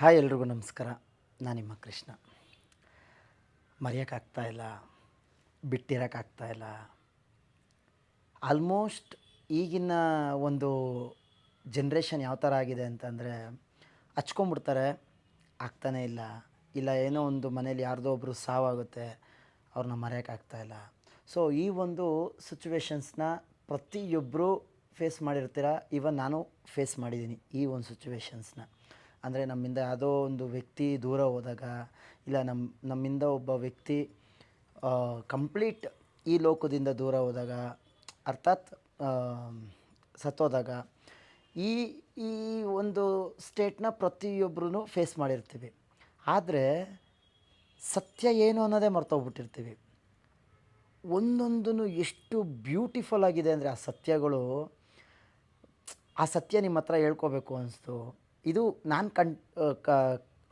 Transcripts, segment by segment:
Hi ಎಲ್ರಿಗೂ ನಮಸ್ಕಾರ. ನಾನು ನಿಮ್ಮ ಕೃಷ್ಣ. ಮರೆಯೋಕ್ಕಾಗ್ತಾ ಇಲ್ಲ, ಬಿಟ್ಟಿರೋಕ್ಕಾಗ್ತಾ ಇಲ್ಲ. ಆಲ್ಮೋಸ್ಟ್ ಈಗಿನ ಒಂದು ಜನ್ರೇಷನ್ ಯಾವ ಥರ ಆಗಿದೆ ಅಂತಂದರೆ ಹಚ್ಕೊಂಬಿಡ್ತಾರೆ ಆಗ್ತಾನೇ ಇಲ್ಲ. ಇಲ್ಲ, ಏನೋ ಒಂದು ಮನೇಲಿ ಯಾರ್ದೋ ಒಬ್ಬರು ಸಾವಾಗುತ್ತೆ, ಅವ್ರನ್ನ ಮರೆಯೋಕ್ಕಾಗ್ತಾಯಿಲ್ಲ ಸೊ ಈ ಒಂದು ಸಿಚುವೇಶನ್ಸ್ನ ಪ್ರತಿಯೊಬ್ಬರೂ ಫೇಸ್ ಮಾಡಿರ್ತೀರ? ಇವನ್ ನಾನು ಫೇಸ್ ಮಾಡಿದ್ದೀನಿ ಈ ಒಂದು ಸಿಚುವೇಶನ್ಸ್ನ ಅಂದರೆ ನಮ್ಮಿಂದ ಯಾವುದೋ ಒಂದು ವ್ಯಕ್ತಿ ದೂರ ಹೋದಾಗ ಇಲ್ಲ ನಮ್ಮ ನಮ್ಮಿಂದ ಒಬ್ಬ ವ್ಯಕ್ತಿ ಕಂಪ್ಲೀಟ್ ಈ ಲೋಕದಿಂದ ದೂರ ಹೋದಾಗ, ಅರ್ಥಾತ್ ಸತ್ತೋದಾಗ ಈ ಈ ಒಂದು ಸ್ಟೇಟ್ನ ಪ್ರತಿಯೊಬ್ಬರೂ ಫೇಸ್ ಮಾಡಿರ್ತೀವಿ. ಆದರೆ ಸತ್ಯ ಏನು ಅನ್ನೋದೇ ಮರ್ತೋಗ್ಬಿಟ್ಟಿರ್ತೀವಿ. ಒಂದೊಂದೂ ಎಷ್ಟು ಬ್ಯೂಟಿಫುಲ್ ಆಗಿದೆ ಅಂದರೆ ಆ ಸತ್ಯಗಳು, ಆ ಸತ್ಯ ನಿಮ್ಮ ಹತ್ರ ಹೇಳ್ಕೋಬೇಕು ಅನಿಸ್ತು. ಇದು ನಾನು ಕಣ್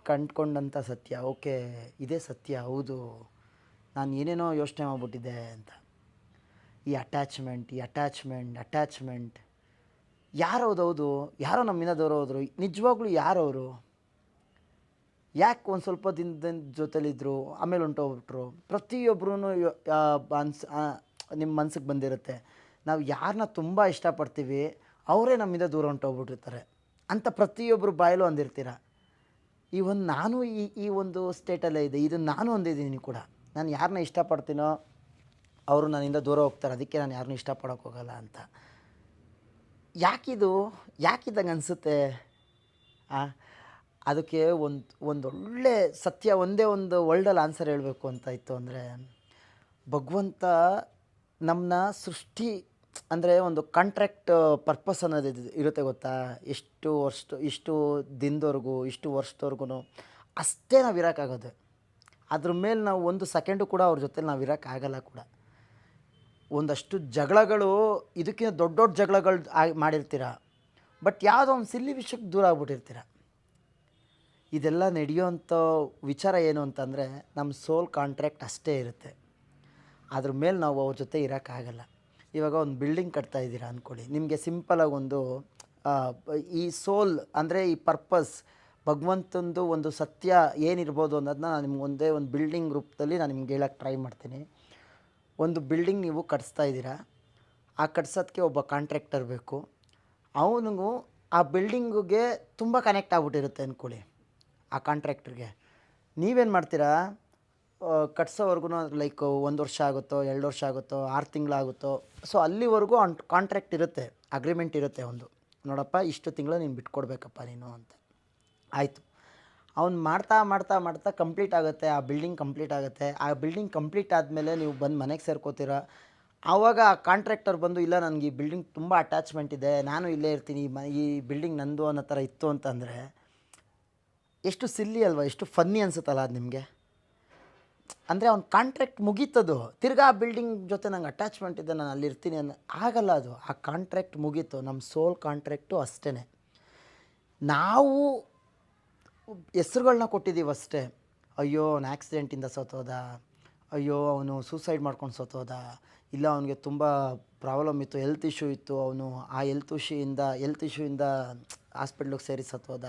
ಕಂಡ್ಕೊಂಡಂಥ ಸತ್ಯ. ಓಕೆ, ಇದೇ ಸತ್ಯ, ಹೌದು. ನಾನು ಏನೇನೋ ಯೋಚನೆ ಮಾಡಿಬಿಟ್ಟಿದ್ದೆ ಅಂತ. ಈ ಅಟ್ಯಾಚ್ಮೆಂಟ್ ಈ ಅಟ್ಯಾಚ್ಮೆಂಟ್ ಅಟ್ಯಾಚ್ಮೆಂಟ್ ಯಾರು ಹೌದೌದು ಯಾರೋ ನಮ್ಮಿಂದ ದೂರ ಹೋದರು. ನಿಜವಾಗ್ಲೂ ಯಾರವರು? ಯಾಕೆ ಒಂದು ಸ್ವಲ್ಪ ದಿನದ ಜೊತೆಲಿದ್ದರು ಆಮೇಲೆ ಹೊಂಟೋಗ್ಬಿಟ್ರು? ಪ್ರತಿಯೊಬ್ಬರೂ ಅನ್ಸ್ ನಿಮ್ಮ ಮನ್ಸಿಗೆ ಬಂದಿರುತ್ತೆ. ನಾವು ಯಾರನ್ನ ತುಂಬ ಇಷ್ಟಪಡ್ತೀವಿ, ಅವರೇ ನಮ್ಮಿಂದ ದೂರ ಹೊಂಟೋಗ್ಬಿಟ್ಟಿರ್ತಾರೆ. ಅಂತ ಪ್ರತಿಯೊಬ್ಬರು ಬಾಯಲ್ಲೂ ಅಂದಿರ್ತೀರ. ಈ ಒಂದು ನಾನು ಈ ಈ ಒಂದು ಸ್ಟೇಟಲ್ಲೇ ಇದೆ ಇದು ನಾನು ಅಂದಿದ್ದೀನಿ ಕೂಡ. ನಾನು ಯಾರನ್ನ ಇಷ್ಟಪಡ್ತೀನೋ ಅವರು ನನ್ನಿಂದ ದೂರ ಹೋಗ್ತಾರೆ. ಅದಕ್ಕೆ ನಾನು ಯಾರನ್ನೂ ಇಷ್ಟಪಡೋಕೆ ಹೋಗಲ್ಲ ಅಂತ. ಯಾಕಿದು ಯಾಕಿದ್ದಂಗೆ ಅನಿಸುತ್ತೆ? ಅದಕ್ಕೆ ಒಂದು, ಒಂದೊಳ್ಳೆ ಸತ್ಯ ಒಂದೇ ಒಂದು ವರ್ಲ್ಡಲ್ಲಿ ಆನ್ಸರ್ ಹೇಳಬೇಕು ಅಂತ ಇತ್ತು ಅಂದರೆ ಭಗವಂತ ನಮ್ಮನ್ನ ಸೃಷ್ಟಿ ಅಂದರೆ ಒಂದು ಕಾಂಟ್ರಾಕ್ಟ್ ಪರ್ಪಸ್ ಅನ್ನೋದು ಇದು, ಇರುತ್ತೆ ಗೊತ್ತಾ? ಎಷ್ಟು ವರ್ಷ, ಇಷ್ಟು ದಿನದವರೆಗೂ, ಇಷ್ಟು ವರ್ಷದವರೆಗೂ ಅಷ್ಟೇ ನಾವು ಇರೋಕ್ಕಾಗೋದು ಅದ್ರ ಮೇಲೆ ನಾವು ಒಂದು ಸೆಕೆಂಡು ಕೂಡ ಅವ್ರ ಜೊತೆ ನಾವು ಇರೋಕ್ಕಾಗಲ್ಲ ಕೂಡ. ಒಂದಷ್ಟು ಜಗಳಗಳು, ಇದಕ್ಕಿಂತ ದೊಡ್ಡ ದೊಡ್ಡ ಜಗಳಗಳು ಮಾಡಿರ್ತೀರ. ಬಟ್ ಯಾವುದೋ ಒಂದು ಸಿಲ್ಲಿ ವಿಷಯಕ್ಕೆ ದೂರ ಆಗ್ಬಿಟ್ಟಿರ್ತೀರ. ಇದೆಲ್ಲ ನಡೆಯೋಂಥ ವಿಚಾರ ಏನು ಅಂತಂದರೆ ನಮ್ಮ ಸೋಲ್ ಕಾಂಟ್ರ್ಯಾಕ್ಟ್ ಅಷ್ಟೇ ಇರುತ್ತೆ. ಅದ್ರ ಮೇಲೆ ನಾವು ಅವ್ರ ಜೊತೆ ಇರೋಕ್ಕಾಗಲ್ಲ ಇವಾಗ ಒಂದು ಬಿಲ್ಡಿಂಗ್ ಕಟ್ತಾ ಇದ್ದೀರಾ ಅಂದ್ಕೊಳ್ಳಿ ನಿಮಗೆ ಸಿಂಪಲಾಗಿ ಒಂದು ಈ ಸೋಲ್ ಅಂದರೆ ಈ ಪರ್ಪಸ್ ಭಗವಂತಂದು ಒಂದು ಸತ್ಯ ಏನಿರ್ಬೋದು ಅನ್ನೋದನ್ನ ನಾನು ನಿಮ್ಗೆ ಒಂದೇ ಒಂದು ಬಿಲ್ಡಿಂಗ್ ರೂಪದಲ್ಲಿ ನಾನು ನಿಮ್ಗೆ ಹೇಳೋಕ್ಕೆ ಟ್ರೈ ಮಾಡ್ತೀನಿ. ಒಂದು ಬಿಲ್ಡಿಂಗ್ ನೀವು ಕಟ್ಸ್ತಾ ಇದ್ದೀರಾ. ಆ ಕಟ್ಸೋದಕ್ಕೆ ಒಬ್ಬ ಕಾಂಟ್ರಾಕ್ಟರ್ ಬೇಕು. ಅವನಿಗೂ ಆ ಬಿಲ್ಡಿಂಗಿಗೆ ತುಂಬ ಕನೆಕ್ಟ್ ಆಗ್ಬಿಟ್ಟಿರುತ್ತೆ ಅಂದ್ಕೊಳ್ಳಿ ಆ ಕಾಂಟ್ರಾಕ್ಟ್ರಿಗೆ ನೀವೇನು ಮಾಡ್ತೀರಾ? ಕಟ್ಸೋವರೆಗೂ ಲೈಕ್ ಒಂದು ವರ್ಷ ಆಗುತ್ತೋ, ಎರಡು ವರ್ಷ ಆಗುತ್ತೋ, ಆರು ತಿಂಗಳಾಗುತ್ತೋ. ಸೊ ಅಲ್ಲಿವರೆಗೂ ಅಂಟ್ ಕಾಂಟ್ರ್ಯಾಕ್ಟ್ ಇರುತ್ತೆ ಅಗ್ರಿಮೆಂಟ್ ಇರುತ್ತೆ ಒಂದು. ನೋಡಪ್ಪ, ಇಷ್ಟು ತಿಂಗಳು ನೀನು ಬಿಟ್ಕೊಡ್ಬೇಕಪ್ಪ ನೀನು ಅಂತ. ಆಯಿತು. ಅವ್ನು ಮಾಡ್ತಾ ಮಾಡ್ತಾ ಮಾಡ್ತಾ ಕಂಪ್ಲೀಟ್ ಆಗುತ್ತೆ, ಆ ಬಿಲ್ಡಿಂಗ್ ಕಂಪ್ಲೀಟ್ ಆಗುತ್ತೆ. ಆ ಬಿಲ್ಡಿಂಗ್ ಕಂಪ್ಲೀಟ್ ಆದಮೇಲೆ ನೀವು ಬಂದು ಮನೆಗೆ ಸೇರ್ಕೋತೀರ? ಆವಾಗ ಆ ಕಾಂಟ್ರಾಕ್ಟರ್ ಬಂದು, ಇಲ್ಲ, ನನಗೆ ಈ ಬಿಲ್ಡಿಂಗ್ ತುಂಬ ಅಟ್ಯಾಚ್ಮೆಂಟ್ ಇದೆ, ನಾನು ಇಲ್ಲೇ ಇರ್ತೀನಿ ಮ, ಈ ಬಿಲ್ಡಿಂಗ್ ನಂದು ಅನ್ನೋ ಥರ ಇತ್ತು ಅಂತಂದರೆ, ಎಷ್ಟು ಸಿಲ್ಲಿ ಅಲ್ವಾ, ಎಷ್ಟು ಫನ್ನಿ ಅನಿಸುತ್ತಲ್ಲ ಅದು ನಿಮಗೆ? ಅಂದರೆ ಅವ್ನ ಕಾಂಟ್ರಾಕ್ಟ್ ಮುಗೀತದು. ತಿರ್ಗಾ ಆ ಬಿಲ್ಡಿಂಗ್ ಜೊತೆ ನಂಗೆ ಅಟ್ಯಾಚ್ಮೆಂಟ್ ಇದೆ, ನಾನು ಅಲ್ಲಿರ್ತೀನಿ ಅನ್ನೋ ಆಗಲ್ಲ ಅದು. ಆ ಕಾಂಟ್ರಾಕ್ಟ್ ಮುಗೀತು. ನಮ್ಮ ಸೋಲ್ ಕಾಂಟ್ರಾಕ್ಟು ಅಷ್ಟೇ ನಾವು ಹೆಸ್ರುಗಳ್ನ ಕೊಟ್ಟಿದ್ದೀವಿ ಅಷ್ಟೇ. ಅಯ್ಯೋ, ಅವ್ನು ಆ್ಯಕ್ಸಿಡೆಂಟಿಂದ ಸತ್ತೋದ. ಅಯ್ಯೋ, ಅವನು ಸೂಸೈಡ್ ಮಾಡ್ಕೊಂಡು ಸತ್ತೋದ. ಇಲ್ಲ, ಅವನಿಗೆ ತುಂಬ ಪ್ರಾಬ್ಲಮ್ ಇತ್ತು ಹೆಲ್ತ್ ಇಶ್ಯೂ ಇತ್ತು. ಅವನು ಆ ಹೆಲ್ತ್ ಇಶ್ಯೂಯಿಂದ ಹೆಲ್ತ್ ಇಶ್ಯೂಯಿಂದ ಹಾಸ್ಪಿಟ್ಲಿಗೆ ಸೇರಿ ಸತ್ತೋದ.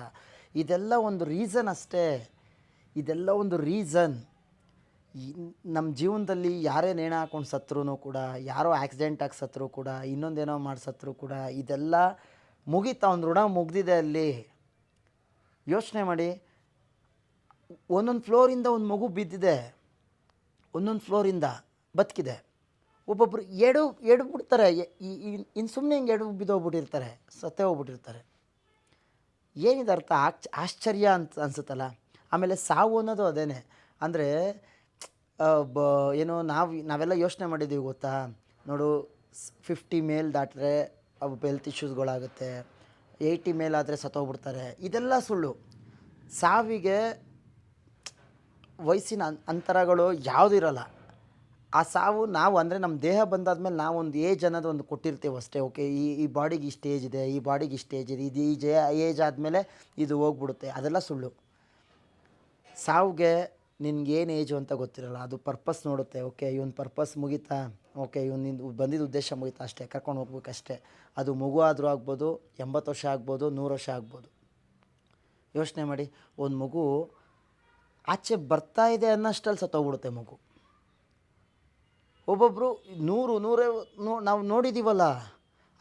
ಇದೆಲ್ಲ ಒಂದು ರೀಸನ್ ಅಷ್ಟೇ. ಇದೆಲ್ಲ ಒಂದು ರೀಸನ್ ನಮ್ಮ ಜೀವನದಲ್ಲಿ ಯಾರೇ ನೇಣ ಹಾಕೊಂಡು ಸತ್ರೂ ಕೂಡ, ಯಾರೋ ಆಕ್ಸಿಡೆಂಟ್ ಆಗಿ ಸತ್ರು ಕೂಡ, ಇನ್ನೊಂದೇನೋ ಮಾಡಿ ಸತ್ರು ಕೂಡ, ಇದೆಲ್ಲ ಮುಗೀತಾ ಒಂದು ಋಣ ಮುಗ್ದಿದೆ ಅಲ್ಲಿ. ಯೋಚನೆ ಮಾಡಿ. ಒಂದೊಂದು ಫ್ಲೋರಿಂದ ಒಂದು ಮಗು ಬಿದ್ದಿದೆ. ಒಂದೊಂದು ಫ್ಲೋರಿಂದ ಬದುಕಿದೆ. ಒಬ್ಬೊಬ್ಬರು ಎಡು ಎಡು ಬಿಡ್ತಾರೆ ಇನ್ನು ಸುಮ್ಮನೆ ಹಿಂಗೆ ಎಡು ಬಿದ್ದೋಗ್ಬಿಟ್ಟಿರ್ತಾರೆ, ಸತ್ತೇ ಹೋಗ್ಬಿಟ್ಟಿರ್ತಾರೆ. ಏನಿದೆ ಅರ್ಥ ಆಶ್ಚರ್ಯ ಅಂತ ಅನ್ಸುತ್ತಲ್ಲ? ಆಮೇಲೆ ಸಾವು ಅನ್ನೋದು ಅದೇನೆ. ಅಂದರೆ ಬ, ಏನೋ ನಾವು ನಾವೆಲ್ಲ ಯೋಚನೆ ಮಾಡಿದ್ದೀವಿ ಗೊತ್ತಾ? ನೋಡು ಫಿಫ್ಟಿ ಮೇಲ್ ದಾಟಿದ್ರೆ ಅವು ಹೆಲ್ತ್ ಇಶ್ಯೂಸ್ಗಳಾಗುತ್ತೆ ಏಯ್ಟಿ ಮೇಲಾದರೆ ಸತ್ತೋಗ್ಬಿಡ್ತಾರೆ. ಇದೆಲ್ಲ ಸುಳ್ಳು. ಸಾವಿಗೆ ವಯಸ್ಸಿನ ಅಂತರಗಳು ಯಾವುದೂ ಇರಲ್ಲ. ಆ ಸಾವು ನಾವು ಅಂದರೆ ನಮ್ಮ ದೇಹ ಬಂದಾದ್ಮೇಲೆ ನಾವು ಒಂದು ಏಜ್ ಅನ್ನೋದು ಒಂದು ಕೊಟ್ಟಿರ್ತೀವಿ ಅಷ್ಟೇ ಓಕೆ ಈ ಈ ಬಾಡಿಗೆ ಇಷ್ಟು ಏಜ್ ಇದೆ, ಈ ಬಾಡಿಗೆ ಇಷ್ಟು ಏಜ್ ಇದೆ, ಇದು ಈ ಏಜ್ ಆದಮೇಲೆ ಇದು ಹೋಗ್ಬಿಡುತ್ತೆ. ಅದೆಲ್ಲ ಸುಳ್ಳು. ಸಾವಿಗೆ ನಿನ್ಗೇನು ಏಜು ಅಂತ ಗೊತ್ತಿರಲ್ಲ, ಅದು ಪರ್ಪಸ್ ನೋಡುತ್ತೆ. ಓಕೆ ಇವನ್ ಪರ್ಪಸ್ ಮುಗೀತಾ? ಓಕೆ ಇವನು ಬಂದಿದ್ದ ಉದ್ದೇಶ ಮುಗಿತಾ ಅಷ್ಟೇ, ಕರ್ಕೊಂಡು ಹೋಗ್ಬೇಕಷ್ಟೇ. ಅದು ಮಗು ಆದರೂ ಆಗ್ಬೋದು, ಎಂಬತ್ತು ವರ್ಷ ಆಗ್ಬೋದು, ನೂರು ವರ್ಷ ಆಗ್ಬೋದು. ಯೋಚನೆ ಮಾಡಿ, ಒಂದು ಮಗು ಆಚೆ ಬರ್ತಾ ಇದೆ ಅನ್ನೋಷ್ಟಲ್ಲಿ ಸತ್ತೋಗ್ಬಿಡುತ್ತೆ ಮಗು. ಒಬ್ಬೊಬ್ಬರು ನೂರು, ನೂರೇ, ನೋ, ನಾವು ನೋಡಿದ್ದೀವಲ್ಲ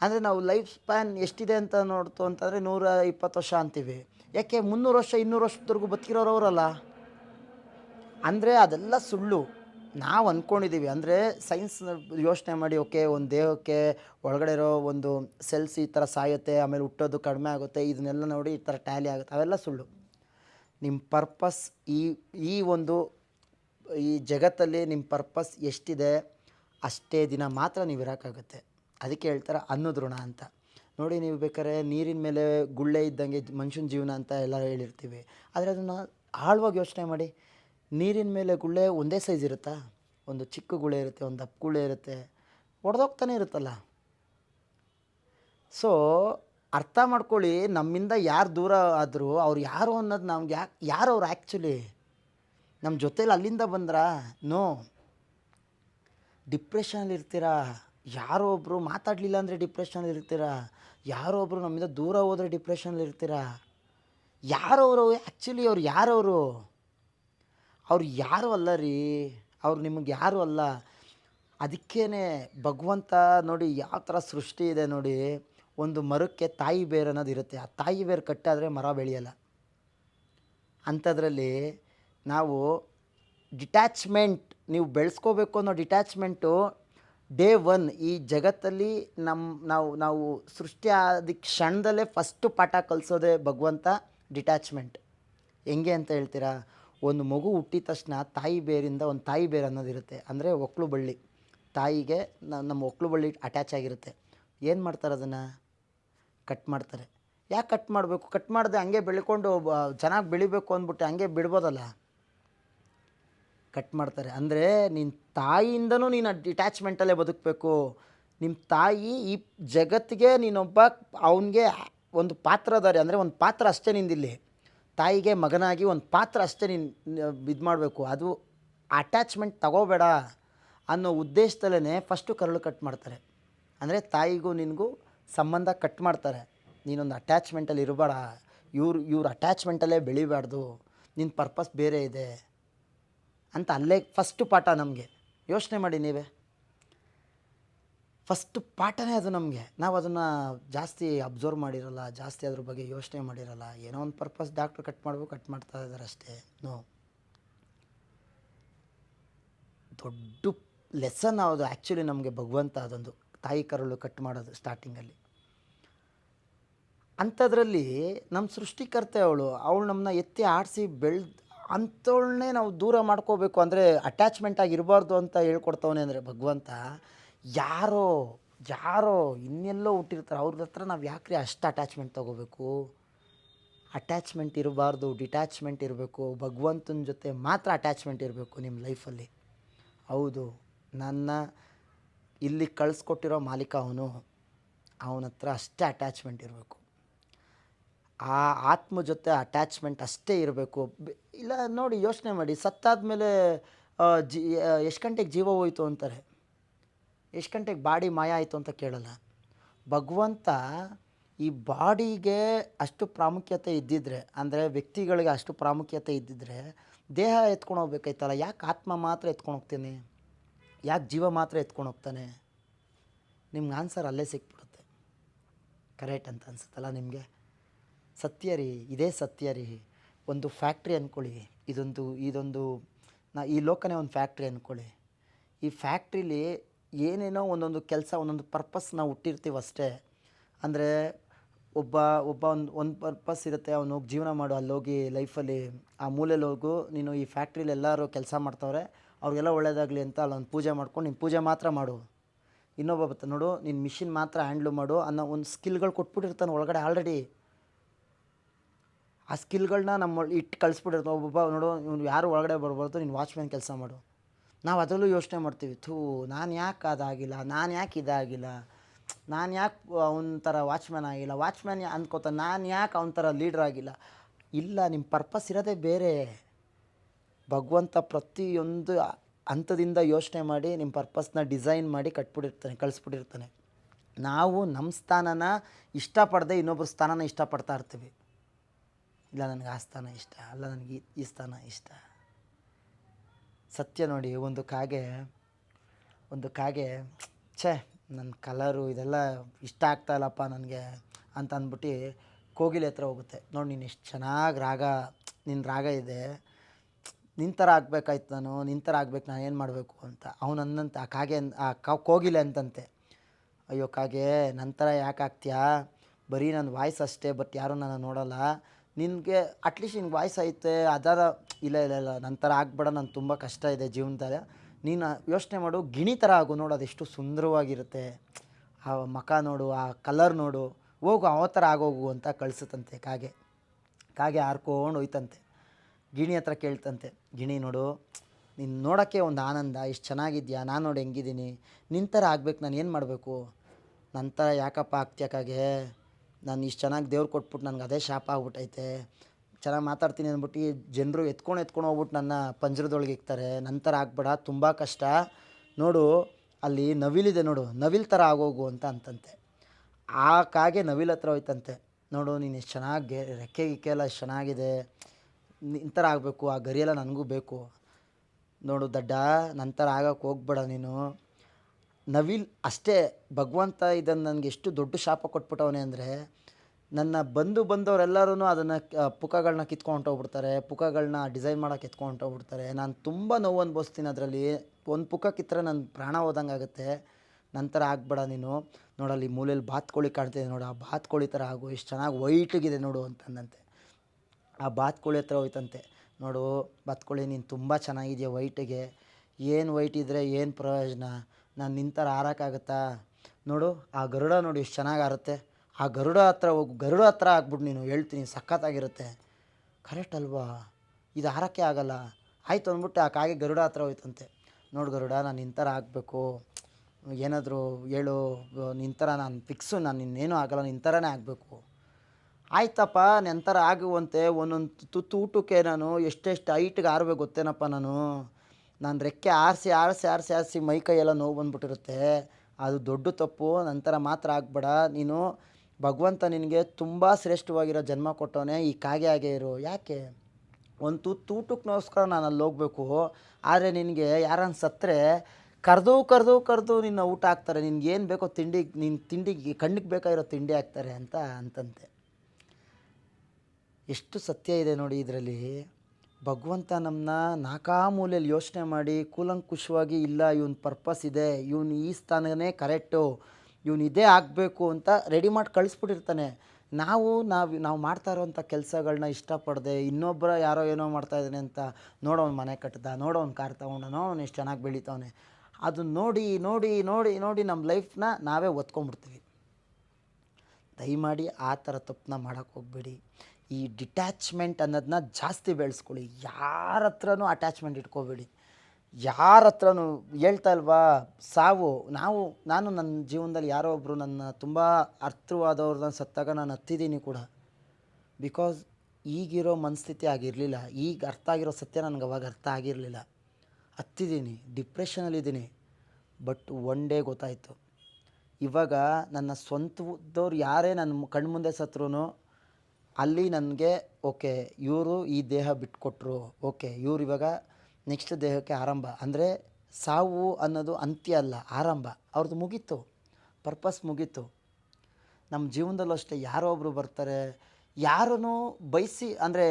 ಅಂದರೆ ನಾವು ಲೈಫ್ ಸ್ಪ್ಯಾನ್ ಎಷ್ಟಿದೆ ಅಂತ ನೋಡ್ತು ಅಂತಂದರೆ ನೂರ ಇಪ್ಪತ್ತು ವರ್ಷ ಅಂತೀವಿ. ಯಾಕೆ ಮುನ್ನೂರು ವರ್ಷ, ಇನ್ನೂರು ವರ್ಷದವರೆಗೂ ಬದುಕಿರೋರು ಅವರಲ್ಲ ಅಂದರೆ ಅದೆಲ್ಲ ಸುಳ್ಳು. ನಾವು ಅಂದ್ಕೊಂಡಿದ್ದೀವಿ ಅಂದರೆ ಸೈನ್ಸ್ ಯೋಚನೆ ಮಾಡಿ, ಓಕೆ, ಒಂದು ದೇಹಕ್ಕೆ ಒಳಗಡೆ ಇರೋ ಒಂದು ಸೆಲ್ಸ್ ಈ ಥರ ಸಾಯುತ್ತೆ, ಆಮೇಲೆ ಹುಟ್ಟೋದು ಕಡಿಮೆ ಆಗುತ್ತೆ, ಇದನ್ನೆಲ್ಲ ನೋಡಿ ಈ ಥರ ಟ್ಯಾಲಿ ಆಗುತ್ತೆ. ಅವೆಲ್ಲ ಸುಳ್ಳು. ನಿಮ್ಮ ಪರ್ಪಸ್ ಈ ಈ ಒಂದು, ಈ ಜಗತ್ತಲ್ಲಿ ನಿಮ್ಮ ಪರ್ಪಸ್ ಎಷ್ಟಿದೆ, ಅಷ್ಟೇ ದಿನ ಮಾತ್ರ ನೀವು ಇರೋಕ್ಕಾಗುತ್ತೆ ಅದಕ್ಕೆ ಹೇಳ್ತಾರೆ ಅನ್ನೋದೃಣ ಅಂತ. ನೋಡಿ, ನೀವು ಬೇಕಾದ್ರೆ ನೀರಿನ ಮೇಲೆ ಗುಳ್ಳೆ ಇದ್ದಂಗೆ ಮನುಷ್ಯನ ಜೀವನ ಅಂತ ಎಲ್ಲ ಹೇಳಿರ್ತೀವಿ. ಆದರೆ ಅದನ್ನು ಆಳವಾಗಿ ಯೋಚನೆ ಮಾಡಿ. ನೀರಿನ ಮೇಲೆ ಗುಳ್ಳೆ ಒಂದೇ ಸೈಜ್ ಇರುತ್ತಾ? ಒಂದು ಚಿಕ್ಕ ಗುಳೆ ಇರುತ್ತೆ, ಒಂದು ದಪ್ಪ ಗುಳೆ ಇರುತ್ತೆ. ಒಡೆದೋಗ್ತಾನೆ ಇರುತ್ತಲ್ಲ. ಸೊ ಅರ್ಥ ಮಾಡ್ಕೊಳ್ಳಿ, ನಮ್ಮಿಂದ ಯಾರು ದೂರ ಆದರೂ ಅವ್ರು ಯಾರು ಅನ್ನೋದು ನಮ್ಗೆ ಯಾಕೆ, ಯಾರು ಅವ್ರು ಆ್ಯಕ್ಚುಲಿ ನಮ್ಮ ಜೊತೇಲಿ ಅಲ್ಲಿಂದ ಬಂದ್ರಾ? ನೋ ಡಿಪ್ರೆಷನಲ್ಲಿ ಇರ್ತೀರಾ? ಯಾರೋ ಒಬ್ಬರು ಮಾತಾಡಲಿಲ್ಲ ಅಂದರೆ ಡಿಪ್ರೆಷನಲ್ಲಿ ಇರ್ತೀರಾ? ಯಾರೋ ಒಬ್ಬರು ನಮ್ಮಿಂದ ದೂರ ಹೋದರೆ ಡಿಪ್ರೆಷನಲ್ಲಿ ಇರ್ತೀರಾ? ಯಾರವರು ಆ್ಯಕ್ಚುಲಿ ಅವ್ರು ಯಾರವರು ಅವ್ರು ಯಾರು ಅಲ್ಲ ರೀ. ಅವ್ರು ನಿಮಗೆ ಯಾರು ಅಲ್ಲ. ಅದಕ್ಕೇ ಭಗವಂತ ನೋಡಿ ಯಾವ ಥರ ಸೃಷ್ಟಿ ಇದೆ ನೋಡಿ. ಒಂದು ಮರಕ್ಕೆ ತಾಯಿ ಬೇರು ಅನ್ನೋದು ಇರುತ್ತೆ. ಆ ತಾಯಿ ಬೇರು ಕಟ್ಟಾದರೆ ಮರ ಬೆಳೆಯಲ್ಲ. ಅಂಥದ್ರಲ್ಲಿ ನಾವು ಡಿಟ್ಯಾಚ್ಮೆಂಟ್, ನೀವು ಬೆಳೆಸ್ಕೋಬೇಕು ಅನ್ನೋ ಡಿಟ್ಯಾಚ್ಮೆಂಟು ಡೇ ಒನ್ ಈ ಜಗತ್ತಲ್ಲಿ ನಮ್ಮ ನಾವು ನಾವು ಸೃಷ್ಟಿ ಆದ ಕ್ಷಣದಲ್ಲೇ ಫಸ್ಟು ಪಾಠ ಕಲಿಸೋದೆ ಭಗವಂತ ಡಿಟ್ಯಾಚ್ಮೆಂಟ್. ಹೆಂಗೆ ಅಂತ ಹೇಳ್ತೀರಾ? ಒಂದು ಮಗು ಹುಟ್ಟಿದ ತಕ್ಷಣ ತಾಯಿ ಬೇರಿಂದ ಒಂದು ತಾಯಿ ಬೇರು ಅನ್ನೋದಿರುತ್ತೆ ಅಂದರೆ ಒಕ್ಕಲು ಬಳ್ಳಿ. ತಾಯಿಗೆ ನಮ್ಮ ಒಕ್ಕಲು ಬಳ್ಳಿ ಅಟ್ಯಾಚ್ ಆಗಿರುತ್ತೆ. ಏನು ಮಾಡ್ತಾರೆ ಅದನ್ನು? ಕಟ್ ಮಾಡ್ತಾರೆ. ಯಾಕೆ ಕಟ್ ಮಾಡಬೇಕು? ಕಟ್ ಮಾಡದೆ ಹಂಗೆ ಬೆಳ್ಕೊಂಡು ಚೆನ್ನಾಗಿ ಬೆಳಿಬೇಕು ಅಂದ್ಬಿಟ್ಟು ಹಂಗೆ ಬಿಡ್ಬೋದಲ್ಲ? ಕಟ್ ಮಾಡ್ತಾರೆ. ಅಂದರೆ ನಿನ್ನ ತಾಯಿಯಿಂದನೂ ನೀನು ಡಿಟ್ಯಾಚ್ಮೆಂಟಲ್ಲೇ ಬದುಕಬೇಕು. ನಿಮ್ಮ ತಾಯಿ ಈ ಜಗತ್ತಿಗೆ ನೀನೊಬ್ಬ, ಅವನಿಗೆ ಒಂದು ಪಾತ್ರದಾರಿ ಅಂದರೆ ಒಂದು ಪಾತ್ರ ಅಷ್ಟೇ ನಿಂದಿಲ್ಲಿ. ತಾಯಿಗೆ ಮಗನಾಗಿ ಒಂದು ಪಾತ್ರ ಅಷ್ಟೇ ನೀನು ಇದು ಮಾಡಬೇಕು. ಅದು ಅಟ್ಯಾಚ್ಮೆಂಟ್ ತಗೋಬೇಡ ಅನ್ನೋ ಉದ್ದೇಶದಲ್ಲೇ ಫಸ್ಟು ಕರಳು ಕಟ್ ಮಾಡ್ತಾರೆ. ಅಂದರೆ ತಾಯಿಗೂ ನಿನಗೂ ಸಂಬಂಧ ಕಟ್ ಮಾಡ್ತಾರೆ. ನೀನೊಂದು ಅಟ್ಯಾಚ್ಮೆಂಟಲ್ಲಿ ಇರಬೇಡ. ಇವ್ರು, ಇವ್ರ ಅಟ್ಯಾಚ್ಮೆಂಟಲ್ಲೇ ಬೆಳಿಬಾರ್ದು. ನಿನ್ನ ಪರ್ಪಸ್ ಬೇರೆ ಇದೆ. ಅಂತ ಅಲ್ಲೇ ಫಸ್ಟು ಪಾಠ ನಮಗೆ. ಯೋಚನೆ ಮಾಡಿ ನೀವೇ. ಫಸ್ಟು ಪಾಠನೇ ಅದು ನಮಗೆ. ನಾವು ಅದನ್ನು ಜಾಸ್ತಿ ಅಬ್ಸರ್ವ್ ಮಾಡಿರಲ್ಲ, ಜಾಸ್ತಿ ಅದ್ರ ಬಗ್ಗೆ ಯೋಚನೆ ಮಾಡಿರಲ್ಲ, ಏನೋ ಒಂದು ಪರ್ಪಸ್ ಡಾಕ್ಟ್ರು ಕಟ್ ಮಾಡಬೇಕು, ಕಟ್ ಮಾಡ್ತಾ ಇದ್ದಾರೆ ಅಷ್ಟೇ. ನೋ. ದೊಡ್ಡ ಲೆಸನ್ ಅದು ಆ್ಯಕ್ಚುಲಿ ನಮಗೆ ಭಗವಂತ ಅದೊಂದು ತಾಯಿ ಕರಳು ಕಟ್ ಮಾಡೋದು ಸ್ಟಾರ್ಟಿಂಗಲ್ಲಿ ಅಂಥದ್ರಲ್ಲಿ ನಮ್ಮ ಸೃಷ್ಟಿಕರ್ತೆ ಅವಳು ಅವಳು ನಮ್ಮನ್ನ ಎತ್ತಿ ಆಡಿಸಿ ಬೆಳ್ದು ಅಂಥವಳನ್ನೇ ನಾವು ದೂರ ಮಾಡ್ಕೋಬೇಕು ಅಂದರೆ ಅಟ್ಯಾಚ್ಮೆಂಟ್ ಆಗಿರಬಾರ್ದು ಅಂತ ಹೇಳ್ಕೊಡ್ತವನೆ ಅಂದರೆ ಭಗವಂತ. ಯಾರೋ ಯಾರೋ ಇನ್ನೆಲ್ಲೋ ಹುಟ್ಟಿರ್ತಾರೆ. ಅವ್ರ ಹತ್ರ ನಾವು ಯಾಕ್ರಿ ಅಷ್ಟು ಅಟ್ಯಾಚ್ಮೆಂಟ್ ತೊಗೋಬೇಕು? ಅಟ್ಯಾಚ್ಮೆಂಟ್ ಇರಬಾರ್ದು ಡಿಟ್ಯಾಚ್ಮೆಂಟ್ ಇರಬೇಕು, ಭಗವಂತನ ಜೊತೆ ಮಾತ್ರ ಅಟ್ಯಾಚ್ಮೆಂಟ್ ಇರಬೇಕು ನಿಮ್ಮ ಲೈಫಲ್ಲಿ ಹೌದು, ನನ್ನ ಇಲ್ಲಿ ಕಳಿಸ್ಕೊಟ್ಟಿರೋ ಮಾಲೀಕ ಅವನು, ಅವನ ಹತ್ರ ಅಷ್ಟೇ ಅಟ್ಯಾಚ್ಮೆಂಟ್ ಇರಬೇಕು. ಆ ಆತ್ಮ ಜೊತೆ ಅಟ್ಯಾಚ್ಮೆಂಟ್ ಅಷ್ಟೇ ಇರಬೇಕು. ಇಲ್ಲ, ನೋಡಿ ಯೋಚನೆ ಮಾಡಿ ಸತ್ತಾದ ಮೇಲೆ ಜಿ ಎಷ್ಟು ಗಂಟೆಗೆ ಜೀವ ಹೋಯಿತು ಅಂತಾರೆ? ಎಷ್ಟು ಗಂಟೆಗೆ ಬಾಡಿ ಮಾಯ ಆಯಿತು ಅಂತ ಕೇಳಲ್ಲ. ಭಗವಂತ ಈ ಬಾಡಿಗೆ ಅಷ್ಟು ಪ್ರಾಮುಖ್ಯತೆ ಇದ್ದಿದ್ರೆ, ಅಂದರೆ ವ್ಯಕ್ತಿಗಳಿಗೆ ಅಷ್ಟು ಪ್ರಾಮುಖ್ಯತೆ ಇದ್ದಿದ್ರೆ ದೇಹ ಎತ್ಕೊಂಡು ಹೋಗ್ಬೇಕಾಯ್ತಲ್ಲ. ಯಾಕೆ ಆತ್ಮ ಮಾತ್ರ ಎತ್ಕೊಂಡು ಹೋಗ್ತೀನಿ? ಯಾಕೆ ಜೀವ ಮಾತ್ರ ಎತ್ಕೊಂಡು ಹೋಗ್ತಾನೆ? ನಿಮ್ಗೆ ಆನ್ಸರ್ ಅಲ್ಲೇ ಸಿಕ್ಬಿಡುತ್ತೆ. ಕರೆಕ್ಟ್ ಅಂತ ಅನ್ಸುತ್ತಲ್ಲ ನಿಮಗೆ? ಸತ್ಯ ರೀ ಇದೇ ಸತ್ಯ ರೀ ಒಂದು ಫ್ಯಾಕ್ಟ್ರಿ ಅಂದ್ಕೊಳ್ಳಿ ಇದೊಂದು ಇದೊಂದು, ನಾ ಈ ಲೋಕನೇ ಒಂದು ಫ್ಯಾಕ್ಟ್ರಿ ಅಂದ್ಕೊಳ್ಳಿ ಈ ಫ್ಯಾಕ್ಟ್ರಿಲಿ ಏನೇನೋ ಒಂದೊಂದು ಕೆಲಸ, ಒಂದೊಂದು ಪರ್ಪಸ್ ನಾವು ಹುಟ್ಟಿರ್ತೀವಿ ಅಷ್ಟೇ. ಅಂದರೆ ಒಬ್ಬ ಒಬ್ಬ ಒಂದು ಒಂದು ಪರ್ಪಸ್ ಇರುತ್ತೆ, ಅವನು ಹೋಗಿ ಜೀವನ ಮಾಡು ಅಲ್ಲೋಗಿ ಲೈಫಲ್ಲಿ ಆ ಮೂಲೆಯಲ್ಲಿ ಹೋಗು, ನೀನು ಈ ಫ್ಯಾಕ್ಟ್ರಿಲಿ ಎಲ್ಲರೂ ಕೆಲಸ ಮಾಡ್ತವ್ರೆ, ಅವ್ರಿಗೆಲ್ಲ ಒಳ್ಳೇದಾಗಲಿ ಅಂತ ಅಲ್ಲೊಂದು ಪೂಜೆ ಮಾಡ್ಕೊಂಡು, ನೀನು ಪೂಜೆ ಮಾತ್ರ ಮಾಡು. ಇನ್ನೊಬ್ಬ ಬರ್ತ ನೋಡು, ನೀನು ಮಿಷಿನ್ ಮಾತ್ರ ಹ್ಯಾಂಡ್ಲು ಮಾಡು, ಅನ್ನೋ ಒಂದು ಸ್ಕಿಲ್ಗಳು ಕೊಟ್ಬಿಟ್ಟಿರ್ತಾನೆ ಒಳಗಡೆ ಆಲ್ರೆಡಿ ಆ ಸ್ಕಿಲ್ಗಳನ್ನ ನಮ್ಮ ಇಟ್ಟು ಕಳಿಸ್ಬಿಟ್ಟಿರ್ತಾನೆ. ಒಬ್ಬೊಬ್ಬ ನೋಡು, ಇವ್ನು ಯಾರು ಒಳಗಡೆ ಬರ್ಬಾರ್ದು, ನೀನು ವಾಚ್ಮ್ಯಾನ್ ಕೆಲಸ ಮಾಡು. ನಾವು ಅದರಲ್ಲೂ ಯೋಚನೆ ಮಾಡ್ತೀವಿ, ಥೂ, ನಾನು ಯಾಕೆ ಅದಾಗಿಲ್ಲ, ನಾನು ಯಾಕೆ ಇದಾಗಿಲ್ಲ, ನಾನು ಯಾಕೆ ಅವನ ಥರ ವಾಚ್ಮ್ಯಾನ್ ಆಗಿಲ್ಲ, ವಾಚ್ಮ್ಯಾನ್ ಅಂದ್ಕೋತ ನಾನು ಯಾಕೆ ಅವನ ಥರ ಲೀಡ್ರ್ ಆಗಿಲ್ಲ. ಇಲ್ಲ ನಿಮ್ಮ ಪರ್ಪಸ್ ಇರೋದೇ ಬೇರೆ. ಭಗವಂತ ಪ್ರತಿಯೊಂದು ಹಂತದಿಂದ ಯೋಚನೆ ಮಾಡಿ ನಿಮ್ಮ ಪರ್ಪಸ್ನ ಡಿಸೈನ್ ಮಾಡಿ ಕಟ್ಬಿಟ್ಟಿರ್ತಾನೆ, ಕಳಿಸ್ಬಿಟ್ಟಿರ್ತಾನೆ. ನಾವು ನಮ್ಮ ಸ್ಥಾನನ ಇಷ್ಟಪಡದೆ ಇನ್ನೊಬ್ಬರ ಸ್ಥಾನನ ಇಷ್ಟಪಡ್ತಾ ಇರ್ತೀವಿ. ಇಲ್ಲ, ನನಗೆ ಆ ಸ್ಥಾನ ಇಷ್ಟ, ಅಲ್ಲ, ನನಗೆ ಈ- ಈ ಸ್ಥಾನ ಇಷ್ಟ. ಸತ್ಯ ನೋಡಿ, ಒಂದು ಕಾಗೆ ಒಂದು ಕಾಗೆ, ಛೇ ನನ್ನ ಕಲರು ಇದೆಲ್ಲ ಇಷ್ಟ ಆಗ್ತಾ ಇಲ್ಲಪ್ಪ ನನಗೆ ಅಂತ ಅಂದ್ಬಿಟ್ಟು ಕೋಗಿಲೆ ಹತ್ರ ಹೋಗುತ್ತೆ. ನೋಡಿ ನೀನು ಎಷ್ಟು ಚೆನ್ನಾಗಿ ರಾಗ ನಿನ್ನ ರಾಗ ಇದೆ. ನಿನ್ನ ಥರ ಆಗಬೇಕಾಯ್ತು ನಾನು ನಿನ್ನ ಥರ ಆಗ್ಬೇಕು, ನಾನು ಏನು ಮಾಡಬೇಕು ಅಂತ. ಅವನು ಅಂದಂತೆ ಆ ಕಾಗೆ ಆ ಕೋಗಿಲೆ ಅಂತಂತೆ. ಅಯ್ಯೋ ಕಾಗೆ ನನ್ನ ಥರ ಯಾಕೆ ಆಗ್ತೀಯಾ? ಬರೀ ನನ್ನ ವಾಯ್ಸ್ ಅಷ್ಟೇ, ಬಟ್ ಯಾರೂ ನಾನು ನೋಡೋಲ್ಲ. ನಿನಗೆ ಅಟ್ಲೀಸ್ಟ್ ನಿನ್ಗೆ ವಾಯ್ಸ್ ಐತೆ, ಅದರ ಇಲ್ಲ ಇಲ್ಲ ಇಲ್ಲ ನನ್ನ ಥರ ಆಗ್ಬೇಡ, ನಾನು ತುಂಬ ಕಷ್ಟ ಇದೆ ಜೀವನದಲ್ಲಿ. ನೀನು ಯೋಚನೆ ಮಾಡು, ಗಿಣಿ ಥರ ಆಗು, ನೋಡು ಅದೆಷ್ಟು ಸುಂದರವಾಗಿರುತ್ತೆ. ಆ ಮಖ ನೋಡು, ಆ ಕಲರ್ ನೋಡು, ಹೋಗು ಅವ ಥರ ಆಗೋಗು ಅಂತ ಕಳಿಸುತ್ತಂತೆ, ಕಾಗೆ. ಕಾಗೆ ಹಾರ್ಕೊಂಡು ಹೋಯ್ತಂತೆ. ಗಿಣಿ ಹತ್ರ ಕೇಳ್ತಂತೆ, ಗಿಣಿ ನೋಡು, ನೀನು ನೋಡೋಕ್ಕೆ ಒಂದು ಆನಂದ, ಇಷ್ಟು ಚೆನ್ನಾಗಿದ್ಯಾ, ನಾನು ನೋಡಿ ಹೆಂಗಿದ್ದೀನಿ ನಿನ್ನ ಥರ ಆಗ್ಬೇಕು, ನಾನು ಏನು ಮಾಡಬೇಕು? ನನ್ನ ಥರ ಯಾಕಪ್ಪ ಆಗ್ತ್ಯಾಕಾಗೆ ನಾನು ಇಷ್ಟು ಚೆನ್ನಾಗಿ ದೇವ್ರು ಕೊಟ್ಬಿಟ್ಟು ನನಗೆ ಅದೇ ಶಾಪ ಆಗ್ಬಿಟ್ಟೈತೆ ಚೆನ್ನಾಗಿ ಮಾತಾಡ್ತೀನಿ ಅಂದ್ಬಿಟ್ಟು ಜನರು ಎತ್ಕೊಂಡು ಎತ್ಕೊಂಡು ಹೋಗ್ಬಿಟ್ಟು ನನ್ನ ಪಂಜರದೊಳಗೆ ಇಕ್ತಾರೆ. ನಂತರ ಆಗ್ಬೇಡ, ತುಂಬ ಕಷ್ಟ. ನೋಡು, ಅಲ್ಲಿ ನವಿಲಿದೆ ನೋಡು, ನವಿಲ್ ಥರ ಆಗೋಗು ಅಂತ ಅಂತಂತೆ. ಆ ಕಾಗೆ ನವಿಲ್ ಹತ್ರ ಹೋಯ್ತಂತೆ. ನೋಡು, ನೀನು ಎಷ್ಟು ಚೆನ್ನಾಗಿ ರೆಕ್ಕೆ ಗಿಕ್ಕೆ ಎಲ್ಲ ಚೆನ್ನಾಗಿದೆ. ನಿನ್ನ ಥರ ಆಗಬೇಕು, ಆ ಗರಿಯೆಲ್ಲ ನನಗೂ ಬೇಕು. ನೋಡು, ದಡ್ಡ ನನ್ನ ಥರ ಆಗಕ್ಕೆ ಹೋಗ್ಬೇಡ ನೀನು. ನವಿಲ್ ಅಷ್ಟೇ, ಭಗವಂತ ಇದನ್ನು ನನಗೆ ಎಷ್ಟು ದೊಡ್ಡ ಶಾಪ ಕೊಟ್ಬಿಟ್ಟವನೇ ಅಂದರೆ ನನ್ನ ಬಂಧು ಬಂದವರೆಲ್ಲರೂ ಅದನ್ನು ಪುಕ್ಕಗಳನ್ನ ಕಿತ್ಕೊಂಡು ಹೋಗ್ಬಿಡ್ತಾರೆ ಪುಕ್ಕಗಳನ್ನ ಡಿಸೈನ್ ಮಾಡೋಕೆ ಎತ್ಕೊಂಡು ಹೋಗ್ಬಿಡ್ತಾರೆ ನಾನು ತುಂಬ ನೋವು ಅನುಭವಿಸ್ತೀನಿ ಅದರಲ್ಲಿ. ಒಂದು ಪುಕ್ಕ ಕಿತ್ತರೆ ನನ್ನ ಪ್ರಾಣ ಹೋದಂಗೆ ಆಗುತ್ತೆ ನಂತರ ಆಗ್ಬೇಡ ನೀನು. ನೋಡಲ್ಲಿ ಮೂಲೆಯಲ್ಲಿ ಬಾತ್ಕೋಳಿ ಕಾಣ್ತಿದೆ ನೋಡು. ಆ ಬಾತ್ಕೋಳಿ ಥರ ಆಗು. ಎಷ್ಟು ಚೆನ್ನಾಗಿ ವೈಟಿಗಿದೆ ನೋಡು ಅಂತಂದಂತೆ ಆ ಬಾತ್ಕೋಳಿ ಹತ್ರ ಹೋಯ್ತಂತೆ. ನೋಡು, ಬಾತ್ಕೋಳಿ ನೀನು ತುಂಬ ಚೆನ್ನಾಗಿದೆಯಾ ವೈಟಿಗೆ. ಏನು ವೈಟ್ ಇದ್ದರೆ ಏನು ಪ್ರಯೋಜನ? ನಾನು ನಿನ್ನ ಥರ ಹಾರೋಕ್ಕಾಗತ್ತಾ? ನೋಡು, ಆ ಗರುಡ ನೋಡು ಎಷ್ಟು ಚೆನ್ನಾಗಿ ಹಾರುತ್ತೆ. ಆ ಗರುಡ ಹತ್ರ ಹೋಗಿ, ಗರುಡ ಹತ್ರ ಆಗ್ಬಿಟ್ಟು ನೀನು, ಹೇಳ್ತೀನಿ, ಸಖತ್ತಾಗಿರುತ್ತೆ. ಕರೆಕ್ಟ್ ಅಲ್ವಾ? ಇದು ಹಾರಕ್ಕೆ ಆಗಲ್ಲ. ಆಯಿತು ಅಂದ್ಬಿಟ್ಟು ಆ ಕಾಗೆ ಗರುಡ ಹತ್ರ ಹೋಯ್ತಂತೆ. ನೋಡು ಗರುಡ, ನಾನು ಇಂಥರ ಥರ ಆಗಬೇಕು. ಏನಾದರೂ ಹೇಳು ನಿನ್ನ ಥರ ನಾನು ಫಿಕ್ಸು ನಾನು ಇನ್ನೇನು ಆಗಲ್ಲ ನಿನ್ನ ಥರನೇ ಆಗಬೇಕು. ಆಯ್ತಪ್ಪ ನನ್ನ ಆಗುವಂತೆ ಒಂದೊಂದು ತುತ್ತು ಊಟಕ್ಕೆ ನಾನು ಎಷ್ಟೆಷ್ಟು ಹೈಟ್ಗೆ ಆರ್ಬೇಕು ಗೊತ್ತೇನಪ್ಪ ನಾನು? ನಾನು ರೆಕ್ಕೆ ಆರಿಸಿ ಆರಿಸಿ ಆರಿಸಿ ಆರಿಸಿ ಮೈ ಕೈ ಎಲ್ಲ ನೋವು ಬಂದ್ಬಿಟ್ಟಿರುತ್ತೆ. ಅದು ದೊಡ್ಡ ತಪ್ಪು, ನಂತರ ಮಾತ್ರ ಆಗಬೇಡ. ನೀನು ಭಗವಂತ ನಿನಗೆ ತುಂಬ ಶ್ರೇಷ್ಠವಾಗಿರೋ ಜನ್ಮ ಕೊಟ್ಟವನೇ ಈ ಕಾಗೆ ಆಗೇ ಇರು ಯಾಕೆ? ಒಂದು ತೂತು ಊಟಕ್ಕೋಸ್ಕರ ನಾನು ಅಲ್ಲಿ ಹೋಗಬೇಕು. ಆದರೆ ನಿನಗೆ ಯಾರನ್ನು ಸತ್ತರೆ ಕರೆದು ಕರೆದು ಕರೆದು ನಿನ್ನ ಊಟ ಹಾಕ್ತಾರೆ. ನಿನಗೇನು ಬೇಕೋ ತಿಂಡಿ ನಿನ್ನ ತಿಂಡಿಗೆ ಕಣ್ಣಿಗೆ ಬೇಕಾಗಿರೋ ತಿಂಡಿ ಹಾಕ್ತಾರೆ ಅಂತ ಅಂತಂತೆ. ಎಷ್ಟು ಸತ್ಯ ಇದೆ ನೋಡಿ ಇದರಲ್ಲಿ. ಭಗವಂತ ನಮ್ಮನ್ನ ನಾಕಾಮೂಲೆಯಲ್ಲಿ ಯೋಚನೆ ಮಾಡಿ ಕೂಲಂಕುಷವಾಗಿ, ಇಲ್ಲ, ಇವನ್ ಪರ್ಪಸ್ ಇದೆ, ಇವನು ಈ ಸ್ಥಾನನೇ ಕರೆಕ್ಟು ಇವನು ಇದೇ ಆಗಬೇಕು ಅಂತ ರೆಡಿ ಮಾಡಿ ಕಳಿಸ್ಬಿಟ್ಟಿರ್ತಾನೆ. ನಾವು ನಾವು ನಾವು ಮಾಡ್ತಾ ಇರೋವಂಥ ಕೆಲಸಗಳನ್ನ ಇಷ್ಟಪಡದೆ ಇನ್ನೊಬ್ಬರ ಯಾರೋ ಏನೋ ಮಾಡ್ತಾ ಇದ್ದಾನೆ ಅಂತ ನೋಡೋನು ಮನೆ ಕಟ್ಟದ ನೋಡೋನು ಕಾರ್ ತೊಗೊಂಡ ನೋಡೋನು ಎಷ್ಟು ಚೆನ್ನಾಗಿ ಬೆಳೀತಾವನೆ. ಅದು ನೋಡಿ ನೋಡಿ ನೋಡಿ ನೋಡಿ ನಮ್ಮ ಲೈಫ್ನ ನಾವೇ ಒತ್ಕೊಂಡ್ಬಿಡ್ತೀವಿ. ದಯಮಾಡಿ ಆ ಥರ ತಪ್ಪನ್ನ ಮಾಡೋಕ್ಕೆ ಹೋಗ್ಬೇಡಿ. ಈ ಡಿಟ್ಯಾಚ್ಮೆಂಟ್ ಅನ್ನೋದನ್ನ ಜಾಸ್ತಿ ಬೆಳೆಸ್ಕೊಳ್ಳಿ. ಯಾರ ಹತ್ರನೂ ಅಟ್ಯಾಚ್ಮೆಂಟ್ ಇಟ್ಕೋಬೇಡಿ. ಯಾರ ಹತ್ರನೂ ಹೇಳ್ತಾ ಇಲ್ವಾ, ಸಾವು. ನಾವು, ನಾನು ನನ್ನ ಜೀವನದಲ್ಲಿ ಯಾರೋ ಒಬ್ಬರು ನನ್ನ ತುಂಬ ಅರ್ಥವಾದವ್ರನ್ನ ಸತ್ತಾಗ ನಾನು ಹತ್ತಿದ್ದೀನಿ ಕೂಡ. ಬಿಕಾಸ್ ಈಗಿರೋ ಮನಸ್ಥಿತಿ ಆಗಿರಲಿಲ್ಲ. ಈಗ ಅರ್ಥ ಆಗಿರೋ ಸತ್ಯ ನನಗೆ ಅವಾಗ ಅರ್ಥ ಆಗಿರಲಿಲ್ಲ. ಹತ್ತಿದ್ದೀನಿ, ಡಿಪ್ರೆಷನಲ್ಲಿದ್ದೀನಿ. ಬಟ್ ಒನ್ ಡೇ ಗೊತ್ತಾಯಿತು. ಇವಾಗ ನನ್ನ ಸ್ವಂತದವ್ರು ಯಾರೇ ನನ್ನ ಕಣ್ಮುಂದೆ ಸತ್ರು ಅಲ್ಲಿ ನನಗೆ ಓಕೆ ಇವರು ಈ ದೇಹ ಬಿಟ್ಕೊಟ್ರು. ಓಕೆ ಇವರು ಇವಾಗ ನೆಕ್ಸ್ಟ್ ದೇಹಕ್ಕೆ ಆರಂಭ. ಅಂದರೆ ಸಾವು ಅನ್ನೋದು ಅಂತ್ಯ ಅಲ್ಲ, ಆರಂಭ. ಅವ್ರದ್ದು ಮುಗೀತು. ಪರ್ಪಸ್ ಮುಗೀತು. ನಮ್ಮ ಜೀವನದಲ್ಲೂ ಅಷ್ಟೇ ಯಾರೋ ಒಬ್ಬರು ಬರ್ತಾರೆ. ಯಾರೂ ಬಯಸಿ ಅಂದರೆ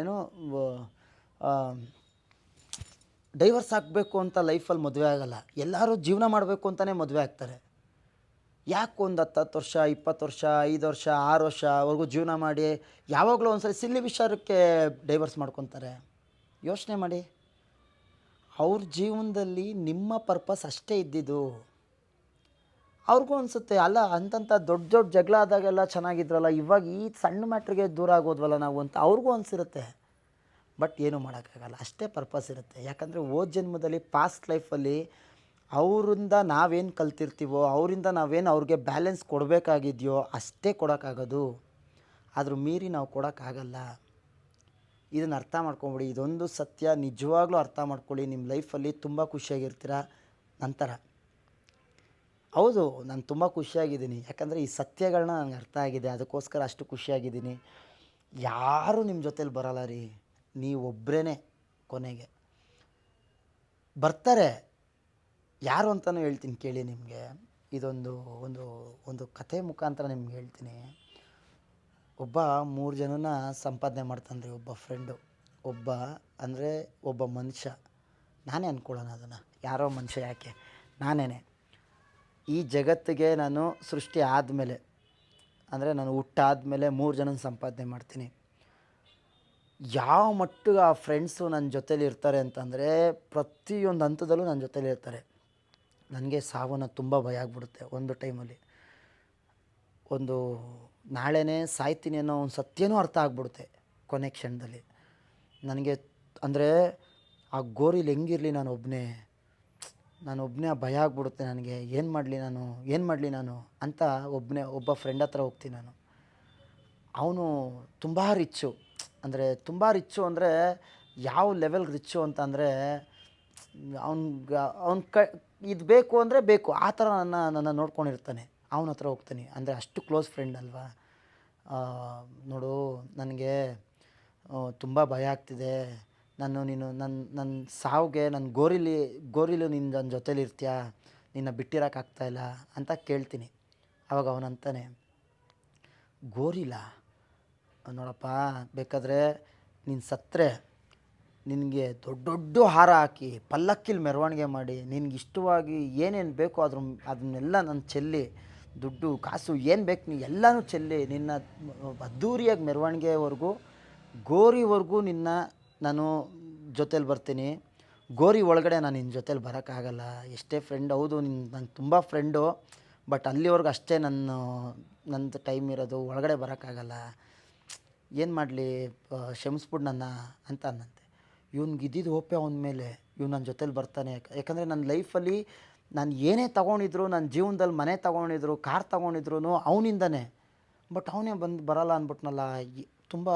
ಏನು ಡೈವರ್ಸ್ ಆಗಬೇಕು ಅಂತ ಲೈಫಲ್ಲಿ ಮದುವೆ ಆಗೋಲ್ಲ. ಎಲ್ಲರೂ ಜೀವನ ಮಾಡಬೇಕು ಅಂತಲೇ ಮದುವೆ ಆಗ್ತಾರೆ. ಯಾಕೆ ಒಂದು ಹತ್ತು ಹತ್ತು ವರ್ಷ, ಇಪ್ಪತ್ತು ವರ್ಷ, ಐದು ವರ್ಷ, ಆರು ವರ್ಷ ಅವ್ರಿಗೂ ಜೀವನ ಮಾಡಿ ಯಾವಾಗಲೂ ಒಂದ್ಸರಿ ಸಿಲ್ಲಿ ವಿಚಾರಕ್ಕೆ ಡೈವರ್ಸ್ ಮಾಡ್ಕೊತಾರೆ? ಯೋಚನೆ ಮಾಡಿ. ಅವ್ರ ಜೀವನದಲ್ಲಿ ನಿಮ್ಮ ಪರ್ಪಸ್ ಅಷ್ಟೇ ಇದ್ದಿದ್ದು. ಅವ್ರಿಗೂ ಅನಿಸುತ್ತೆ, ಅಲ್ಲ, ಅಂತಂತ ದೊಡ್ಡ ದೊಡ್ಡ ಜಗಳ ಆದಾಗೆಲ್ಲ ಚೆನ್ನಾಗಿದ್ರಲ್ಲ, ಇವಾಗ ಈ ಸಣ್ಣ ಮ್ಯಾಟ್ರಿಗೆ ದೂರ ಆಗೋದ್ವಲ್ಲ ನಾವು ಅಂತ ಅವ್ರಿಗೂ ಅನಿಸಿರುತ್ತೆ. ಬಟ್ ಏನೂ ಮಾಡೋಕ್ಕಾಗಲ್ಲ, ಅಷ್ಟೇ ಪರ್ಪಸ್ ಇರುತ್ತೆ. ಯಾಕಂದರೆ ಓದ್ ಜನ್ಮದಲ್ಲಿ ಪಾಸ್ಟ್ ಲೈಫಲ್ಲಿ ಅವರಿಂದ ನಾವೇನು ಕಲ್ತಿರ್ತೀವೋ, ಅವರಿಂದ ನಾವೇನು ಅವ್ರಿಗೆ ಬ್ಯಾಲೆನ್ಸ್ ಕೊಡಬೇಕಾಗಿದೆಯೋ, ಅಷ್ಟೇ ಕೊಡೋಕ್ಕಾಗೋದು. ಆದರೂ ಮೀರಿ ನಾವು ಕೊಡೋಕ್ಕಾಗಲ್ಲ. ಇದನ್ನು ಅರ್ಥ ಮಾಡ್ಕೊಂಬಿಡಿ. ಇದೊಂದು ಸತ್ಯ. ನಿಜವಾಗ್ಲೂ ಅರ್ಥ ಮಾಡ್ಕೊಳ್ಳಿ. ನಿಮ್ಮ ಲೈಫಲ್ಲಿ ತುಂಬ ಖುಷಿಯಾಗಿರ್ತೀರ? ನಂತರ. ಹೌದು, ನಾನು ತುಂಬ ಖುಷಿಯಾಗಿದ್ದೀನಿ. ಯಾಕಂದರೆ ಈ ಸತ್ಯಗಳನ್ನ ನನಗೆ ಅರ್ಥ ಆಗಿದೆ. ಅದಕ್ಕೋಸ್ಕರ ಅಷ್ಟು ಖುಷಿಯಾಗಿದ್ದೀನಿ. ಯಾರೂ ನಿಮ್ಮ ಜೊತೇಲಿ ಬರಲ್ಲ ರೀ. ನೀವೊಬ್ಬರೇ ಕೊನೆಗೆ. ಬರ್ತಾರೆ. ಯಾರು ಅಂತಲೂ ಹೇಳ್ತೀನಿ ಕೇಳಿ ನಿಮಗೆ. ಇದೊಂದು, ಒಂದು ಒಂದು ಕಥೆ ಮುಖಾಂತರ ನಿಮ್ಗೆ ಹೇಳ್ತೀನಿ. ಒಬ್ಬ ಮೂರು ಜನನ ಸಂಪಾದನೆ ಮಾಡ್ತಾನೆ ರೀ ಒಬ್ಬ ಫ್ರೆಂಡು ಒಬ್ಬ ಅಂದರೆ ಒಬ್ಬ ಮನುಷ್ಯ. ನಾನೇ ಅಂದ್ಕೊಳ್ಳೋಣ ಅದನ್ನು. ಯಾರೋ ಮನುಷ್ಯ ಯಾಕೆ? ನಾನೇ ಈ ಜಗತ್ತಿಗೆ ನಾನು ಸೃಷ್ಟಿ ಆದಮೇಲೆ, ಅಂದರೆ ನಾನು ಹುಟ್ಟಾದಮೇಲೆ ಮೂರು ಜನನ ಸಂಪಾದನೆ ಮಾಡ್ತೀನಿ. ಯಾವ ಮಟ್ಟಿಗೆ ಆ ಫ್ರೆಂಡ್ಸು ನನ್ನ ಜೊತೇಲಿ ಇರ್ತಾರೆ ಅಂತಂದರೆ, ಪ್ರತಿಯೊಂದು ಹಂತದಲ್ಲೂ ನನ್ನ ಜೊತೇಲಿ ಇರ್ತಾರೆ. ನನಗೆ ಸಾವನ್ನ ತುಂಬ ಭಯ ಆಗ್ಬಿಡುತ್ತೆ ಒಂದು ಟೈಮಲ್ಲಿ ಒಂದು ನಾಳೆನೇ ಸಾಯ್ತೀನಿ ಅನ್ನೋ ಒಂದು ಸತ್ಯನೂ ಅರ್ಥ ಆಗ್ಬಿಡುತ್ತೆ ಕೊನೆ ಕ್ಷಣದಲ್ಲಿ. ನನಗೆ ಅಂದರೆ ಆ ಗೋರಿಲಿ ಹೆಂಗಿರಲಿ ನಾನು ಒಬ್ಬನೇ ನಾನು ಒಬ್ಬನೇ ಭಯ ಆಗ್ಬಿಡುತ್ತೆ ನನಗೆ. ಏನು ಮಾಡಲಿ ನಾನು? ಏನು ಮಾಡಲಿ ನಾನು? ಅಂತ ಒಬ್ಬನೇ ಒಬ್ಬ ಫ್ರೆಂಡ್ ಹತ್ರ ಹೋಗ್ತೀನಿ ನಾನು. ಅವನು ತುಂಬ ರಿಚ್ಚು ಅಂದರೆ ತುಂಬ ರಿಚ್ಚು ಅಂದರೆ ಯಾವ ಲೆವೆಲ್ಗೆ ರಿಚ್ಚು ಅಂತ ಅಂದರೆ ಅವ್ನಿಗೆ, ಅವ್ನ ಕ, ಇದು ಬೇಕು ಅಂದರೆ ಬೇಕು. ಆ ಥರ ನನ್ನ ನನ್ನ ನೋಡ್ಕೊಂಡಿರ್ತಾನೆ. ಅವನ ಹತ್ರ ಹೋಗ್ತೀನಿ. ಅಂದರೆ ಅಷ್ಟು ಕ್ಲೋಸ್ ಫ್ರೆಂಡ್ ಅಲ್ವಾ? ನೋಡು, ನನಗೆ ತುಂಬ ಭಯ ಆಗ್ತಿದೆ. ನಾನು ನೀನು ನನ್ನ ನನ್ನ ಸಾವಿಗೆ ನನ್ನ ಗೋರಿಲಿ, ಗೋರಿಲು ನಿನ್ನ ನನ್ನ ಜೊತೇಲಿ ಇರ್ತೀಯಾ? ನಿನ್ನ ಬಿಟ್ಟಿರೋಕ್ಕಾಗ್ತಾಯಿಲ್ಲ ಅಂತ ಕೇಳ್ತೀನಿ. ಅವಾಗ ಅವನಂತಾನೆ ಗೋರಿಲ? ನೋಡಪ್ಪ, ಬೇಕಾದರೆ ನೀನು ಸತ್ತರೆ ನಿನಗೆ ದೊಡ್ಡ ದೊಡ್ಡ ಹಾರ ಹಾಕಿ, ಪಲ್ಲಕ್ಕಿಲಿ ಮೆರವಣಿಗೆ ಮಾಡಿ, ನಿನಗೆ ಇಷ್ಟವಾಗಿ ಏನೇನು ಬೇಕೋ ಅದ್ರ ಅದನ್ನೆಲ್ಲ ನಾನು ಚೆಲ್ಲಿ ದುಡ್ಡು, ಕಾಸು ಏನು ಬೇಕು ನೀ ಎಲ್ಲನೂ ಚೆಲ್ಲಿ. ನಿನ್ನ ಅದ್ಧೂರಿಯಾಗಿ ಮೆರವಣಿಗೆವರೆಗೂ, ಗೋರಿವರೆಗೂ ನಿನ್ನ ನಾನು ಜೊತೇಲಿ ಬರ್ತೀನಿ. ಗೋರಿ ಒಳಗಡೆ ನಾನು ನಿನ್ನ ಜೊತೇಲಿ ಬರೋಕ್ಕಾಗಲ್ಲ. ಎಷ್ಟೇ ಫ್ರೆಂಡ್ ಹೌದು ನಿನ್ನ ನಂಗೆ ತುಂಬ ಫ್ರೆಂಡು ಬಟ್ ಅಲ್ಲಿವರೆಗೂ ಅಷ್ಟೇ ನನ್ನ ನಂದು ಟೈಮ್ ಇರೋದು, ಒಳಗಡೆ ಬರೋಕ್ಕಾಗಲ್ಲ. ಏನು ಮಾಡಲಿ ಕ್ಷಮಿಸ್ಬಿಡು ನನ್ನ ಅಂತ ಅನ್ನಂತೆ ಇವ್ನಿಗೆ ಇದ್ದಿದ್ದು ಓಪೆ ಅವನ ಮೇಲೆ. ಇವ್ನು ನನ್ನ ಜೊತೇಲಿ ಬರ್ತಾನೆ. ಯಾಕ- ಯಾಕಂದರೆ ನನ್ನ ಲೈಫಲ್ಲಿ ನಾನು ಏನೇ ತೊಗೊಂಡಿದ್ರು, ನನ್ನ ಜೀವನದಲ್ಲಿ ಮನೆ ತೊಗೊಂಡಿದ್ರು, ಕಾರ್ ತೊಗೊಂಡಿದ್ರು ಅವನಿಂದನೇ. ಬಟ್ ಅವನೇ ಬಂದು ಬರಲ್ಲ ಅಂದ್ಬಿಟ್ನಲ್ಲ ತುಂಬ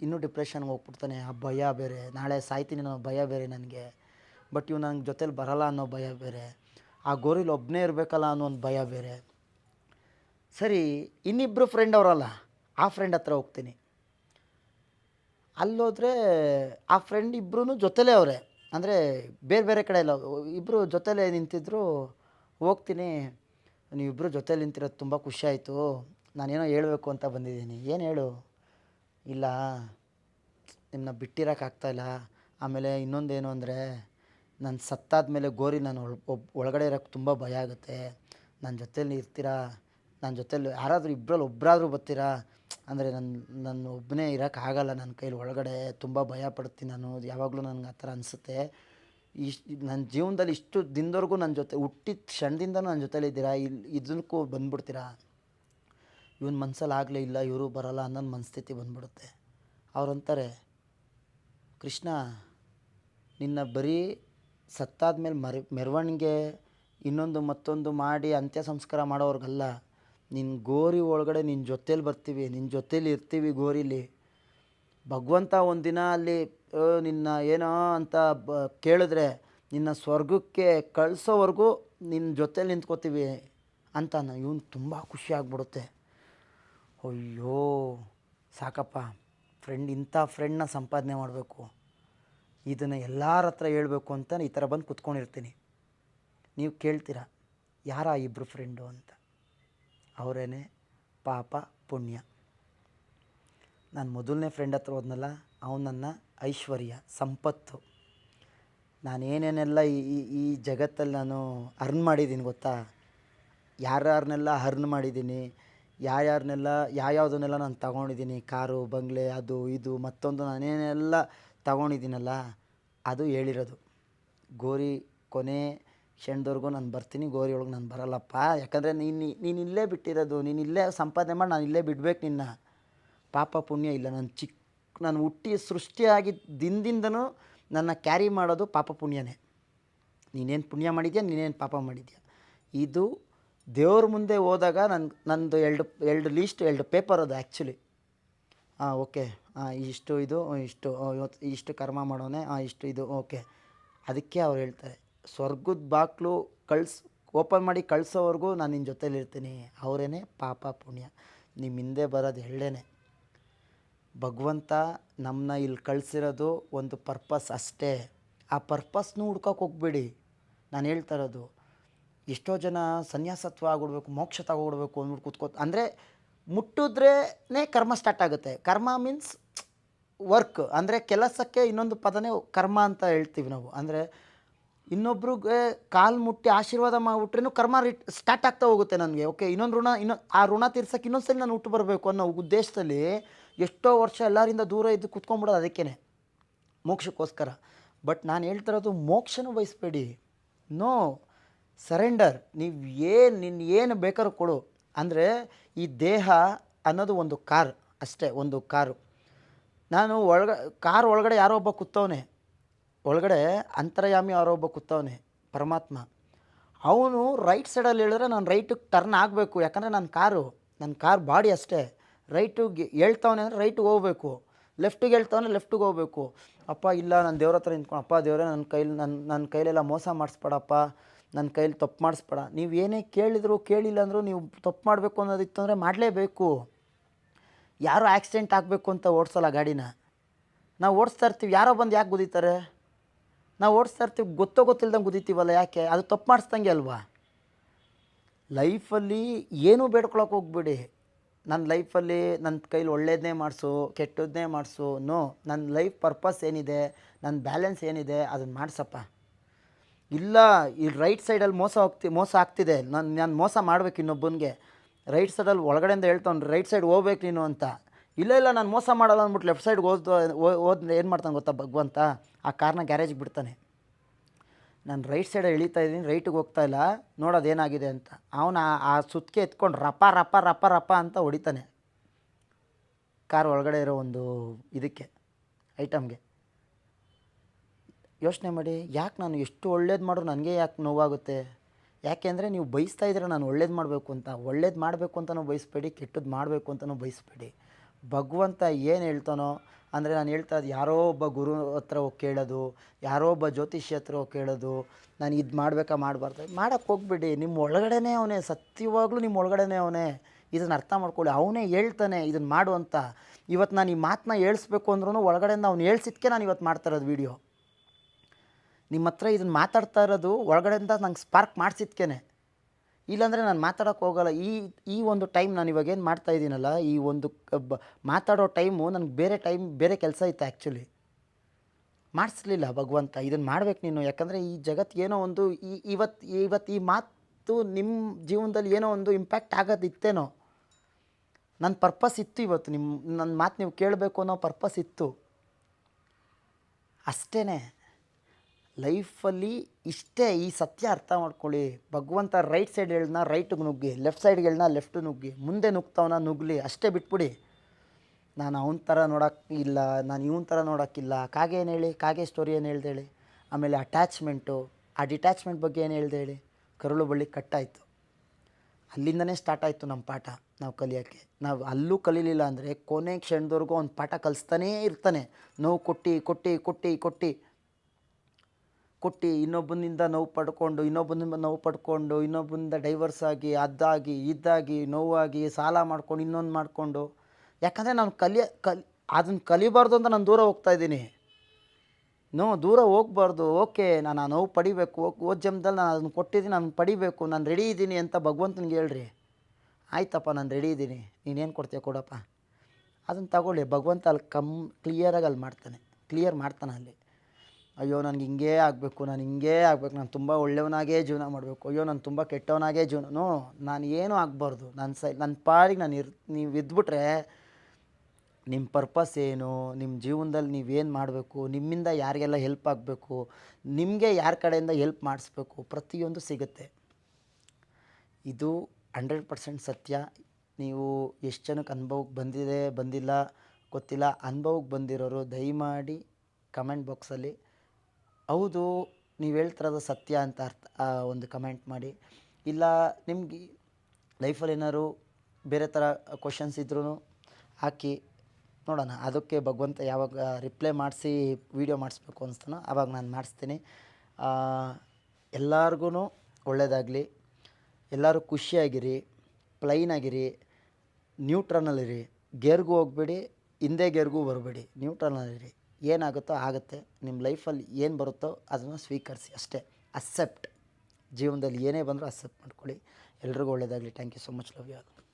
ಇನ್ನೂ ಡಿಪ್ರೆಷನ್ಗೆ ಹೋಗ್ಬಿಡ್ತಾನೆ. ಆ ಭಯ ಬೇರೆ. ನಾಳೆ ಸಾಯ್ತೀನಿ ಅನ್ನೋ ಭಯ ಬೇರೆ ನನಗೆ. ಬಟ್ ಇವ್ ನನಗೆ ಜೊತೇಲಿ ಬರಲ್ಲ ಅನ್ನೋ ಭಯ ಬೇರೆ. ಆ ಗೋರಿಲಿ ಒಬ್ಬನೇ ಇರಬೇಕಲ್ಲ ಅನ್ನೋ ಒಂದು ಭಯ ಬೇರೆ. ಸರಿ ಇನ್ನಿಬ್ಬರು ಫ್ರೆಂಡ್ ಅವರಲ್ಲ, ಆ ಫ್ರೆಂಡ್ ಹತ್ರ ಹೋಗ್ತೀನಿ. ಅಲ್ಲೋದ್ರೆ ಆ ಫ್ರೆಂಡ್ ಇಬ್ಬರೂ ಜೊತೆಲೇ ಅವರೇ. ಅಂದರೆ ಬೇರೆ ಬೇರೆ ಕಡೆ ಎಲ್ಲ ಇಬ್ಬರು ಜೊತೆಲೇ ನಿಂತಿದ್ರು, ಹೋಗ್ತೀನಿ ನೀವಿಬ್ಬರು ಜೊತೆಲಿ ನಿಂತಿರೋದು ತುಂಬ ಖುಷಿ ಆಯಿತು, ನಾನೇನೋ ಹೇಳಬೇಕು ಅಂತ ಬಂದಿದ್ದೀನಿ. ಏನು ಹೇಳು? ಇಲ್ಲ ನಿಮ್ಮನ್ನ ಬಿಟ್ಟಿರೋಕ್ಕಾಗ್ತಾಯಿಲ್ಲ ಆಮೇಲೆ ಇನ್ನೊಂದೇನು ಅಂದರೆ, ನಾನು ಸತ್ತಾದ ಮೇಲೆ ಗೋರಿ ನಾನು ಒಳಗಡೆ ಇರೋಕ್ಕೆ ತುಂಬ ಭಯ ಆಗುತ್ತೆ. ನನ್ನ ಜೊತೇಲಿ ಇರ್ತೀರಾ? ನನ್ನ ಜೊತೇಲಿ ಯಾರಾದರೂ ಇಬ್ಬರಲ್ಲಿ ಒಬ್ಬರಾದ್ರೂ ಬರ್ತೀರಾ? ಅಂದರೆ ನನ್ನ ನನ್ನ ಒಬ್ಬನೇ ಇರೋಕ್ಕಾಗಲ್ಲ ನನ್ನ ಕೈಲಿ ಒಳಗಡೆ ತುಂಬ ಭಯ ಪಡ್ತೀನಿ ನಾನು, ಯಾವಾಗಲೂ ನನಗೆ ಆ ಥರ ಅನಿಸುತ್ತೆ. ಇಷ್ಟು ನನ್ನ ಜೀವನದಲ್ಲಿ ಇಷ್ಟು ದಿನದವರೆಗೂ ನನ್ನ ಜೊತೆ, ಹುಟ್ಟಿದ ಕ್ಷಣದಿಂದನೂ ನನ್ನ ಜೊತೇಲಿ ಇದ್ದೀರಾ? ಇಲ್ಲಿ ಇದಕ್ಕೂ ಬಂದುಬಿಡ್ತೀರಾ? ಇವನ್ ಮನ್ಸಲ್ಲಿ ಆಗಲೇ ಇಲ್ಲ, ಇವರು ಬರಲ್ಲ ಅನ್ನೋ ಮನಸ್ಥಿತಿ ಬಂದ್ಬಿಡುತ್ತೆ. ಅವ್ರಂತಾರೆ ಕೃಷ್ಣ, ನಿನ್ನ ಬರೀ ಸತ್ತಾದ ಮೇಲೆ ಮರಿ, ಮೆರವಣಿಗೆ ಇನ್ನೊಂದು ಮತ್ತೊಂದು ಮಾಡಿ ಅಂತ್ಯ ಸಂಸ್ಕಾರ ಮಾಡೋರ್ಗಲ್ಲ ನಿನ್ನ ಗೋರಿ ಒಳಗಡೆ ನಿನ್ನ ಜೊತೇಲಿ ಬರ್ತೀವಿ ನಿನ್ನ ಜೊತೇಲಿ ಇರ್ತೀವಿ ಗೋರಿಲಿ. ಭಗವಂತ ಒಂದಿನ ಅಲ್ಲಿ ನಿನ್ನ ಏನೋ ಅಂತ ಬ, ಕೇಳಿದ್ರೆ ನಿನ್ನ ಸ್ವರ್ಗಕ್ಕೆ ಕಳಿಸೋವರೆಗೂ ನಿನ್ನ ಜೊತೇಲಿ ನಿಂತ್ಕೋತೀವಿ ಅಂತ ಇವನು ತುಂಬ ಖುಷಿ ಆಗ್ಬಿಡುತ್ತೆ. ಅಯ್ಯೋ, ಸಾಕಪ್ಪ. ಫ್ರೆಂಡ್, ಇಂಥ ಫ್ರೆಂಡ್ನ ಸಂಪಾದನೆ ಮಾಡಬೇಕು. ಇದನ್ನು ಎಲ್ಲರ ಹತ್ರ ಹೇಳಬೇಕು ಅಂತ ಈ ಥರ ಬಂದು ಕುತ್ಕೊಂಡಿರ್ತೀನಿ. ನೀವು ಕೇಳ್ತೀರಾ? ಯಾರ ಇಬ್ಬರು ಫ್ರೆಂಡು ಅಂತ? ಅವರೇನೆ ಪಾಪ ಪುಣ್ಯ. ನಾನು ಮೊದಲನೇ ಫ್ರೆಂಡ್ ಹತ್ರ ಹೋದ್ನಲ್ಲ ಅವನನ್ನ ನನ್ನ ಐಶ್ವರ್ಯ, ಸಂಪತ್ತು. ನಾನೇನೇನೆಲ್ಲ ಈ, ಈ- ಈ ಜಗತ್ತಲ್ಲಿ ನಾನು ಅರ್ನ್ ಮಾಡಿದ್ದೀನಿ ಗೊತ್ತಾ? ಯಾರ್ಯಾರನ್ನೆಲ್ಲ ಅರ್ನ್ ಮಾಡಿದ್ದೀನಿ ಯಾರ್ಯಾರನ್ನೆಲ್ಲ ಯಾವ್ಯಾವ್ದನ್ನೆಲ್ಲ ನಾನು ತಗೊಂಡಿದ್ದೀನಿ ಕಾರು, ಬಂಗ್ಲೆ, ಅದು, ಇದು, ಮತ್ತೊಂದು ನಾನೇನೆಲ್ಲ ತಗೊಂಡಿದ್ದೀನಲ್ಲ ಅದು ಹೇಳಿರೋದು. ಗೋರಿ, ಕೊನೆ ಕ್ಷಣದವರೆಗೂ ನಾನು ಬರ್ತೀನಿ ಗೋರಿ ಒಳಗೆ ನಾನು ಬರಲ್ಲಪ್ಪ. ಯಾಕಂದರೆ ನೀನು ನೀನು ಇಲ್ಲೇ ಬಿಟ್ಟಿರೋದು, ನೀನು ಇಲ್ಲೇ ಸಂಪಾದನೆ ಮಾಡಿ ನಾನು ಇಲ್ಲೇ ಬಿಡ್ಬೇಕು ನಿನ್ನ. ಪಾಪ ಪುಣ್ಯ ಇಲ್ಲ, ನಾನು ಚಿಕ್ಕ ನಾನು ಹುಟ್ಟಿ ಸೃಷ್ಟಿಯಾಗಿದ್ದ ದಿನದಿಂದನೂ ನನ್ನ ಕ್ಯಾರಿ ಮಾಡೋದು ಪಾಪ ಪುಣ್ಯನೇ. ನೀನೇನು ಪುಣ್ಯ ಮಾಡಿದ್ಯಾ, ನೀನೇನು ಪಾಪ ಮಾಡಿದ್ಯಾ? ಇದು ದೇವ್ರ ಮುಂದೆ ಹೋದಾಗ ನನ್ನ ನಂದು ಎರಡು ಎರಡು ಲೀಸ್ಟ್ ಎರಡು ಪೇಪರ್ ಅದು ಆ್ಯಕ್ಚುಲಿ ಹಾಂ ಓಕೆ ಹಾಂ ಇಷ್ಟು ಇದು, ಇಷ್ಟು ಇವತ್ತು ಇಷ್ಟು ಕರ್ಮ ಮಾಡೋನೆ ಹಾಂ ಇಷ್ಟು ಇದು ಓಕೆ ಅದಕ್ಕೆ ಅವ್ರು ಹೇಳ್ತಾರೆ. ಸ್ವರ್ಗದ ಬಾಕ್ಲು ಕಳ್ಸ್, ಓಪನ್ ಮಾಡಿ ಕಳ್ಸೋವರೆಗೂ ನಾನು ನಿನ್ನ ಜೊತೇಲಿರ್ತೀನಿ ಅವರೇನೆ ಪಾಪ ಪುಣ್ಯ. ನಿಮ್ಮ ಹಿಂದೆ ಬರೋದು ಎಳ್ಳೇನೆ ಭಗವಂತ ನಮ್ಮನ್ನ ಇಲ್ಲಿ ಕಳಿಸಿರೋದು ಒಂದು ಪರ್ಪಸ್ ಅಷ್ಟೇ. ಆ ಪರ್ಪಸ್ನೂ ಹುಡ್ಕೋಕೆ ಹೋಗ್ಬೇಡಿ. ನಾನು ಹೇಳ್ತಾ ಇರೋದು, ಎಷ್ಟೋ ಜನ ಸನ್ಯಾಸತ್ವ ಆಗಿಬಿಡ್ಬೇಕು, ಮೋಕ್ಷ ತಗೊಬಿಡ್ಬೇಕು ಅಂದ್ಬಿಟ್ಟು ಕೂತ್ಕೋ ಅಂದರೆ ಮುಟ್ಟಿದ್ರೇ ಕರ್ಮ ಸ್ಟಾರ್ಟ್ ಆಗುತ್ತೆ. ಕರ್ಮ ಮೀನ್ಸ್ ವರ್ಕ್ ಅಂದರೆ ಕೆಲಸಕ್ಕೆ ಇನ್ನೊಂದು ಪದನೇ ಕರ್ಮ ಅಂತ ಹೇಳ್ತೀವಿ ನಾವು. ಅಂದರೆ ಇನ್ನೊಬ್ರಿಗೆ ಕಾಲು ಮುಟ್ಟಿ ಆಶೀರ್ವಾದ ಮಾಡಿಬಿಟ್ರೇನು ಕರ್ಮ ರಿಟ್ ಸ್ಟಾರ್ಟ್ ಆಗ್ತಾ ಹೋಗುತ್ತೆ ನನಗೆ ಓಕೆ ಇನ್ನೊಂದು ಋಣ, ಇನ್ನೊ, ಆ ಋಣ ತೀರ್ಸಕ್ಕೆ ಇನ್ನೊಂದ್ಸಲಿ ನಾನು ಹುಟ್ಟು ಬರಬೇಕು ಅನ್ನೋ ಉದ್ದೇಶದಲ್ಲಿ ಎಷ್ಟೋ ವರ್ಷ ಎಲ್ಲರಿಂದ ದೂರ ಇದ್ದು ಕುತ್ಕೊಂಡ್ಬಿಡೋದು ಅದಕ್ಕೇ ಮೋಕ್ಷಕ್ಕೋಸ್ಕರ. ಬಟ್ ನಾನು ಹೇಳ್ತಿರೋದು ಮೋಕ್ಷನೂ ಬಯಸಬೇಡಿ. ನೋ ಸರೆಂಡರ್ ನೀವು ಏನು ನಿನ್ನ ಏನು ಬೇಕಾದ್ರೂ ಕೊಡು. ಅಂದರೆ ಈ ದೇಹ ಅನ್ನೋದು ಒಂದು ಕಾರ್, ಅಷ್ಟೇ, ಒಂದು ಕಾರು. ನಾನು ಒಳಗ, ಕಾರ್ ಒಳಗಡೆ ಯಾರೋ ಒಬ್ಬ ಕೂತವನೆ ಒಳಗಡೆ ಅಂತರಯಾಮಿ ಅವರ ಒಬ್ಬ ಕೂತವನೆ ಪರಮಾತ್ಮ. ಅವನು ರೈಟ್ ಸೈಡಲ್ಲಿ ಹೇಳಿದ್ರೆ ನಾನು ರೈಟಿಗೆ ಟರ್ನ್ ಆಗಬೇಕು. ಯಾಕಂದರೆ ನನ್ನ ಕಾರು, ನನ್ನ ಕಾರ್ ಬಾಡಿ ಅಷ್ಟೇ. ರೈಟಿಗೆ ಹೇಳ್ತಾವನೆ ಅಂದರೆ ರೈಟಿಗೆ ಹೋಗ್ಬೇಕು. ಲೆಫ್ಟಿಗೆ ಹೇಳ್ತಾವನೆ ಲೆಫ್ಟಿಗೆ ಹೋಗ್ಬೇಕು. ಅಪ್ಪ, ಇಲ್ಲ, ನಾನು ದೇವ್ರ ಹತ್ರ ನಿಂತ್ಕೊಂಡು ಅಪ್ಪ, ದೇವರೇ ನನ್ನ ಕೈಲಿ ನನ್ನ ನನ್ನ ಕೈಲೆಲ್ಲ ಮೋಸ ಮಾಡಿಸ್ಬೇಡಪ್ಪ. ನನ್ನ ಕೈಲಿ ತಪ್ಪು ಮಾಡಿಸ್ಬೇಡ. ನೀವು ಏನೇ ಕೇಳಿದ್ರು, ಕೇಳಿಲ್ಲ ಅಂದರೂ ನೀವು ತಪ್ಪು ಮಾಡಬೇಕು ಅನ್ನೋದಿತ್ತು ಅಂದರೆ ಮಾಡಲೇಬೇಕು. ಯಾರೋ ಆಕ್ಸಿಡೆಂಟ್ ಆಗಬೇಕು ಅಂತ ಓಡಿಸಲ್ಲ ಗಾಡಿನ? ನಾವು ಓಡಿಸ್ತಾ ಇರ್ತೀವಿ. ಯಾರೋ ಬಂದು ಯಾಕೆ ಗುದೀತಾರೆ? ನಾವು ಓಡಿಸ್ತಾ ಇರ್ತೀವಿ ಗೊತ್ತೋ ಗೊತ್ತಿಲ್ದಂಗೆ ಕುದೀತೀವಲ್ಲ ಯಾಕೆ? ಅದು ತಪ್ಪು ಮಾಡಿಸ್ದಂಗೆ ಅಲ್ವಾ? ಲೈಫಲ್ಲಿ ಏನೂ ಬೇಡ್ಕೊಳಕ್ಕೆ ಹೋಗ್ಬಿಡಿ. ನನ್ನ ಲೈಫಲ್ಲಿ ನನ್ನ ಕೈಲಿ ಒಳ್ಳೇದನ್ನೇ ಮಾಡಿಸು ಕೆಟ್ಟದ್ದನ್ನೇ ಮಾಡಿಸು. ನೋ, ನನ್ನ ಲೈಫ್ ಪರ್ಪಸ್ ಏನಿದೆ, ನನ್ನ ಬ್ಯಾಲೆನ್ಸ್ ಏನಿದೆ, ಅದನ್ನು ಮಾಡಿಸಪ್ಪ. ಇಲ್ಲ, ಈ ರೈಟ್ ಸೈಡಲ್ಲಿ ಮೋಸ ಹೋಗ್ತಿ, ಮೋಸ ಆಗ್ತಿದೆ. ನಾನು ನಾನು ಮೋಸ ಮಾಡ್ಬೇಕು ಇನ್ನೊಬ್ಬನಿಗೆ. ರೈಟ್ ಸೈಡಲ್ಲಿ ಒಳಗಡೆಯಿಂದ ಹೇಳ್ತಾವ್ನು, ರೈಟ್ ಸೈಡ್ ಹೋಗ್ಬೇಕು ನೀನು ಅಂತ. ಇಲ್ಲ ಇಲ್ಲ, ನಾನು ಮೋಸ ಮಾಡಲ್ಲ ಅಂದ್ಬಿಟ್ಟು ಲೆಫ್ಟ್ ಸೈಡ್ಗೆ ಓದ್ ಓದ್ ಏನು ಮಾಡ್ತಾನೆ ಗೊತ್ತಾ ಭಗವಂತ? ಆ ಕಾರ್ನ ಗ್ಯಾರೇಜ್ಗೆ ಬಿಡ್ತಾನೆ. ನಾನು ರೈಟ್ ಸೈಡ್ ಇಳಿತಾ ಇದ್ದೀನಿ ರೈಟಿಗೆ ಹೋಗ್ತಾ ಇಲ್ಲ ನೋಡೋದು ಏನಾಗಿದೆ ಅಂತ. ಅವನು ಆ ಸುತ್ತಿಗೆ ಎತ್ಕೊಂಡು ರಪ ರಪ ರಪ ರಪ ಅಂತ ಹೊಡಿತಾನೆ. ಕಾರ್ ಒಳಗಡೆ ಇರೋ ಒಂದು ಇದಕ್ಕೆ ಐಟಮ್ಗೆ ಯೋಚನೆ ಮಾಡಿ, ಯಾಕೆ ನಾನು ಎಷ್ಟು ಒಳ್ಳೇದು ಮಾಡ್ರು ನನಗೆ ಯಾಕೆ ನೋವಾಗುತ್ತೆ? ಯಾಕೆಂದರೆ ನೀವು ಬಯಸ್ತಾ ಇದ್ರೆ ನಾನು ಒಳ್ಳೇದು ಮಾಡಬೇಕು ಅಂತ. ಒಳ್ಳೇದು ಮಾಡಬೇಕು ಅಂತಲೂ ಬಯಸ್ಬೇಡಿ ಕೆಟ್ಟದ್ದು ಮಾಡಬೇಕು ಅಂತಲೂ ಬಯಸ್ಬೇಡಿ. ಭಗವಂತ ಏನು ಹೇಳ್ತಾನೋ, ಅಂದರೆ ನಾನು ಹೇಳ್ತಾ ಯಾರೋ ಒಬ್ಬ ಗುರು ಹತ್ರ ಹೋಗಿ ಕೇಳೋದು, ಯಾರೋ ಒಬ್ಬ ಜ್ಯೋತಿಷಿ ಹತ್ರ ಹೋಗಿ ಕೇಳೋದು, ನಾನು ಇದು ಮಾಡಬೇಕಾ ಮಾಡಬಾರ್ದು ಮಾಡೋಕ್ಕೆ ಹೋಗ್ಬೇಡಿ ನಿಮ್ಮ ಒಳಗಡೆನೇ ಅವನೇ, ಸತ್ಯವಾಗ್ಲೂ ನಿಮ್ಮ ಒಳಗಡೆನೇ ಅವನೇ ಇದನ್ನು ಅರ್ಥ ಮಾಡ್ಕೊಳ್ಳಿ, ಅವನೇ ಹೇಳ್ತಾನೆ ಇದನ್ನು ಮಾಡು ಅಂತ. ಇವತ್ತು ನಾನು ಈ ಮಾತನ್ನ ಹೇಳಿಸ್ಬೇಕು ಅಂದ್ರೂ ಒಳಗಡೆಯಿಂದ ಅವ್ನು ಹೇಳ್ಸಿದ್ಕೆ ನಾನು ಇವತ್ತು ಮಾಡ್ತಾ ಇರೋದು ವೀಡಿಯೋ ನಿಮ್ಮ ಹತ್ರ ಇದನ್ನು ಮಾತಾಡ್ತಾ ಇರೋದು ಒಳಗಡೆಯಿಂದ ನಂಗೆ ಸ್ಪಾರ್ಕ್ ಮಾಡಿಸಿದ್ಕೇನೆ. ಇಲ್ಲಾಂದರೆ ನಾನು ಮಾತಾಡೋಕೆ ಹೋಗಲ್ಲ. ಈ ಈ ಒಂದು ಟೈಮ್ ನಾನು ಇವಾಗ ಏನು ಮಾಡ್ತಾ ಇದ್ದೀನಲ್ಲ, ಈ ಒಂದು ಮಾತಾಡೋ ಟೈಮು ನನಗೆ ಬೇರೆ ಟೈಮ್ ಬೇರೆ ಕೆಲಸ ಇತ್ತು ಆ್ಯಕ್ಚುಲಿ ಮಾಡಿಸ್ಲಿಲ್ಲ ಭಗವಂತ ಇದನ್ನು ಮಾಡ್ಬೇಕು ನೀನು. ಯಾಕಂದರೆ ಈ ಜಗತ್ತು ಏನೋ ಒಂದು ಈ ಇವತ್ತು ಇವತ್ತು ಈ ಮಾತು ನಿಮ್ಮ ಜೀವನದಲ್ಲಿ ಏನೋ ಒಂದು ಇಂಪ್ಯಾಕ್ಟ್ ಆಗೋದಿತ್ತೇನೋ. ನನ್ನ ಪರ್ಪಸ್ ಇತ್ತು ಇವತ್ತು ನಿಮ್ಮ ನನ್ನ ಮಾತು ನೀವು ಕೇಳಬೇಕು ಅನ್ನೋ ಪರ್ಪಸ್ ಇತ್ತು. ಅಷ್ಟೇ ಲೈಫಲ್ಲಿ ಇಷ್ಟೇ ಈ ಸತ್ಯ ಅರ್ಥ ಮಾಡ್ಕೊಳ್ಳಿ. ಭಗವಂತ ರೈಟ್ ಸೈಡ್ ಹೇಳ್ನ ರೈಟಿಗೆ ನುಗ್ಗಿ ಲೆಫ್ಟ್ ಸೈಡ್ ಹೇಳ್ನ ಲೆಫ್ಟ್ ನುಗ್ಗಿ, ಮುಂದೆ ನುಗ್ತವನ ನುಗ್ಲಿ, ಅಷ್ಟೇ ಬಿಟ್ಬಿಡಿ. ನಾನು ಅವನ ಥರ ನೋಡೋಕ್ಕಿಲ್ಲ ನಾನು ಇವನ ಥರ ನೋಡೋಕ್ಕಿಲ್ಲ ಕಾಗೆ ಏನು ಹೇಳಿ? ಕಾಗೆ ಸ್ಟೋರಿ ಏನು ಹೇಳ್ದೆ ಹೇಳಿ? ಆಮೇಲೆ ಅಟ್ಯಾಚ್ಮೆಂಟು ಆ ಡಿಟ್ಯಾಚ್ಮೆಂಟ್ ಬಗ್ಗೆ ಏನು ಹೇಳ್ದೆ ಹೇಳಿ? ಕರುಳು ಬಳ್ಳಿ ಕಟ್ಟಾಯಿತು. ಅಲ್ಲಿಂದನೇ ಸ್ಟಾರ್ಟ್ ಆಯಿತು ನಮ್ಮ ಪಾಠ ನಾವು ಕಲಿಯೋಕ್ಕೆ. ನಾವು ಅಲ್ಲೂ ಕಲೀಲಿಲ್ಲ ಅಂದರೆ ಕೊನೆ ಕ್ಷಣದವರೆಗೂ ಒಂದು ಪಾಠ ಕಲಿಸ್ತಾನೇ ಇರ್ತಾನೆ. ನೋವು ಕೊಟ್ಟು ಕೊಟ್ಟು ಕೊಟ್ಟು ಕೊಟ್ಟು. ಕೊಟ್ಟು, ಇನ್ನೊಬ್ಬನಿಂದ ನೋವು ಪಡ್ಕೊಂಡು, ಇನ್ನೊಬ್ಬನಿಂದ ನೋವು ಪಡ್ಕೊಂಡು, ಇನ್ನೊಬ್ಬನಿಂದ ಡೈವರ್ಸ್ ಆಗಿ ಅದಾಗಿ ಇದ್ದಾಗಿ, ನೋವಾಗಿ, ಸಾಲ ಮಾಡ್ಕೊಂಡು, ಇನ್ನೊಂದು ಮಾಡಿಕೊಂಡು. ಯಾಕಂದರೆ ನಾನು ಕಲಿಯ, ಕಲಿ ಅದನ್ನು ಕಲಿಬಾರ್ದು ಅಂತ ನಾನು ದೂರ ಹೋಗ್ತಾ ಇದ್ದೀನಿ. ನೋ, ದೂರ ಹೋಗ್ಬಾರ್ದು. ಓಕೆ, ನಾನು ಆ ನೋವು ಪಡಿಬೇಕು. ಓದ್ ಜಮ್ದಲ್ಲಿ ನಾನು ಅದನ್ನು ಕೊಟ್ಟಿದ್ದೀನಿ, ನಾನು ಪಡಿಬೇಕು. ನಾನು ರೆಡಿ ಇದ್ದೀನಿ ಅಂತ ಭಗವಂತನಿಗೆ ಹೇಳ್ರಿ. ಆಯ್ತಪ್ಪ, ನಾನು ರೆಡಿ ಇದ್ದೀನಿ. ನೀನೇನು ಕೊಡ್ತೀಯ ಕೊಡಪ್ಪ? ಅದನ್ನು ತಗೊಳ್ಳಿ. ಭಗವಂತ ಅಲ್ಲಿ ಕಮ್ ಕ್ಲಿಯರಾಗಿ ಅಲ್ಲಿ ಮಾಡ್ತಾನೆ. ಕ್ಲಿಯರ್ ಮಾಡ್ತಾನೆ ಅಲ್ಲಿ. ಅಯ್ಯೋ, ನನಗೆ ಹಿಂಗೇ ಆಗಬೇಕು, ನಾನು ಹಿಂಗೇ ಆಗಬೇಕು, ನಾನು ತುಂಬ ಒಳ್ಳೆಯವನಾಗೇ ಜೀವನ ಮಾಡಬೇಕು. ಅಯ್ಯೋ, ನಾನು ತುಂಬ ಕೆಟ್ಟವನಾಗೇ ಜೀವನ ನಾನು ಏನೂ ಆಗಬಾರ್ದು. ನನ್ನ ಸೈ ನನ್ನ ಪಾಡಿಗೆ ನಾನು ಇರ್, ನೀವು ಇದ್ಬಿಟ್ರೆ ನಿಮ್ಮ ಪರ್ಪಸ್ ಏನು? ನಿಮ್ಮ ಜೀವನದಲ್ಲಿ ನೀವೇನು ಮಾಡಬೇಕು? ನಿಮ್ಮಿಂದ ಯಾರಿಗೆಲ್ಲ ಹೆಲ್ಪ್ ಆಗಬೇಕು? ನಿಮಗೆ ಯಾರ ಕಡೆಯಿಂದ ಹೆಲ್ಪ್ ಮಾಡಿಸ್ಬೇಕು? ಪ್ರತಿಯೊಂದು ಸಿಗುತ್ತೆ. ಇದು ಹಂಡ್ರೆಡ್ ಪರ್ಸೆಂಟ್ ಸತ್ಯ. ನೀವು ಎಷ್ಟು ಜನಕ್ಕೆ ಅನುಭವಕ್ಕೆ ಬಂದಿದೆ, ಬಂದಿಲ್ಲ, ಗೊತ್ತಿಲ್ಲ ಅನುಭವಕ್ಕೆ ಬಂದಿರೋರು ದಯಮಾಡಿ ಕಮೆಂಟ್ ಬಾಕ್ಸಲ್ಲಿ ಹೌದು, ನೀವು ಹೇಳ್ತಿರೋದು ಸತ್ಯ ಅಂತ ಅರ್ಥ ಒಂದು ಕಮೆಂಟ್ ಮಾಡಿ. ಇಲ್ಲ, ನಿಮ್ಗೆ ಲೈಫಲ್ಲಿ ಏನಾದ್ರು ಬೇರೆ ಥರ ಕ್ವಶನ್ಸ್ ಇದ್ರೂ ಹಾಕಿ ನೋಡೋಣ. ಅದಕ್ಕೆ ಭಗವಂತ ಯಾವಾಗ ರಿಪ್ಲೈ ಮಾಡಿಸಿ ವೀಡಿಯೋ ಮಾಡಿಸ್ಬೇಕು ಅನಿಸ್ತಾನೋ ಆವಾಗ ನಾನು ಮಾಡಿಸ್ತೀನಿ. ಎಲ್ಲರಿಗೂ ಒಳ್ಳೆಯದಾಗಲಿ ಎಲ್ಲರೂ ಖುಷಿಯಾಗಿರಿ ಪ್ಲೈನ್ ಆಗಿರಿ ನ್ಯೂಟ್ರನಲ್ಲಿರಿ ಗೇರ್ಗೂ ಹೋಗ್ಬೇಡಿ, ಹಿಂದೆ ಗೆರ್ಗೂ ಬರಬೇಡಿ. ನ್ಯೂಟ್ರಲ್ನಲ್ಲಿರಿ ಏನಾಗುತ್ತೋ ಆಗುತ್ತೆ, ನಿಮ್ಮ ಲೈಫಲ್ಲಿ ಏನು ಬರುತ್ತೋ ಅದನ್ನು ಸ್ವೀಕರಿಸಿ ಅಷ್ಟೇ. ಅಕ್ಸೆಪ್ಟ್ ಜೀವನದಲ್ಲಿ ಏನೇ ಬಂದರೂ ಅಕ್ಸೆಪ್ಟ್ ಮಾಡ್ಕೊಳ್ಳಿ. ಎಲ್ರಿಗೂ ಒಳ್ಳೆಯದಾಗಲಿ thank you so much love you all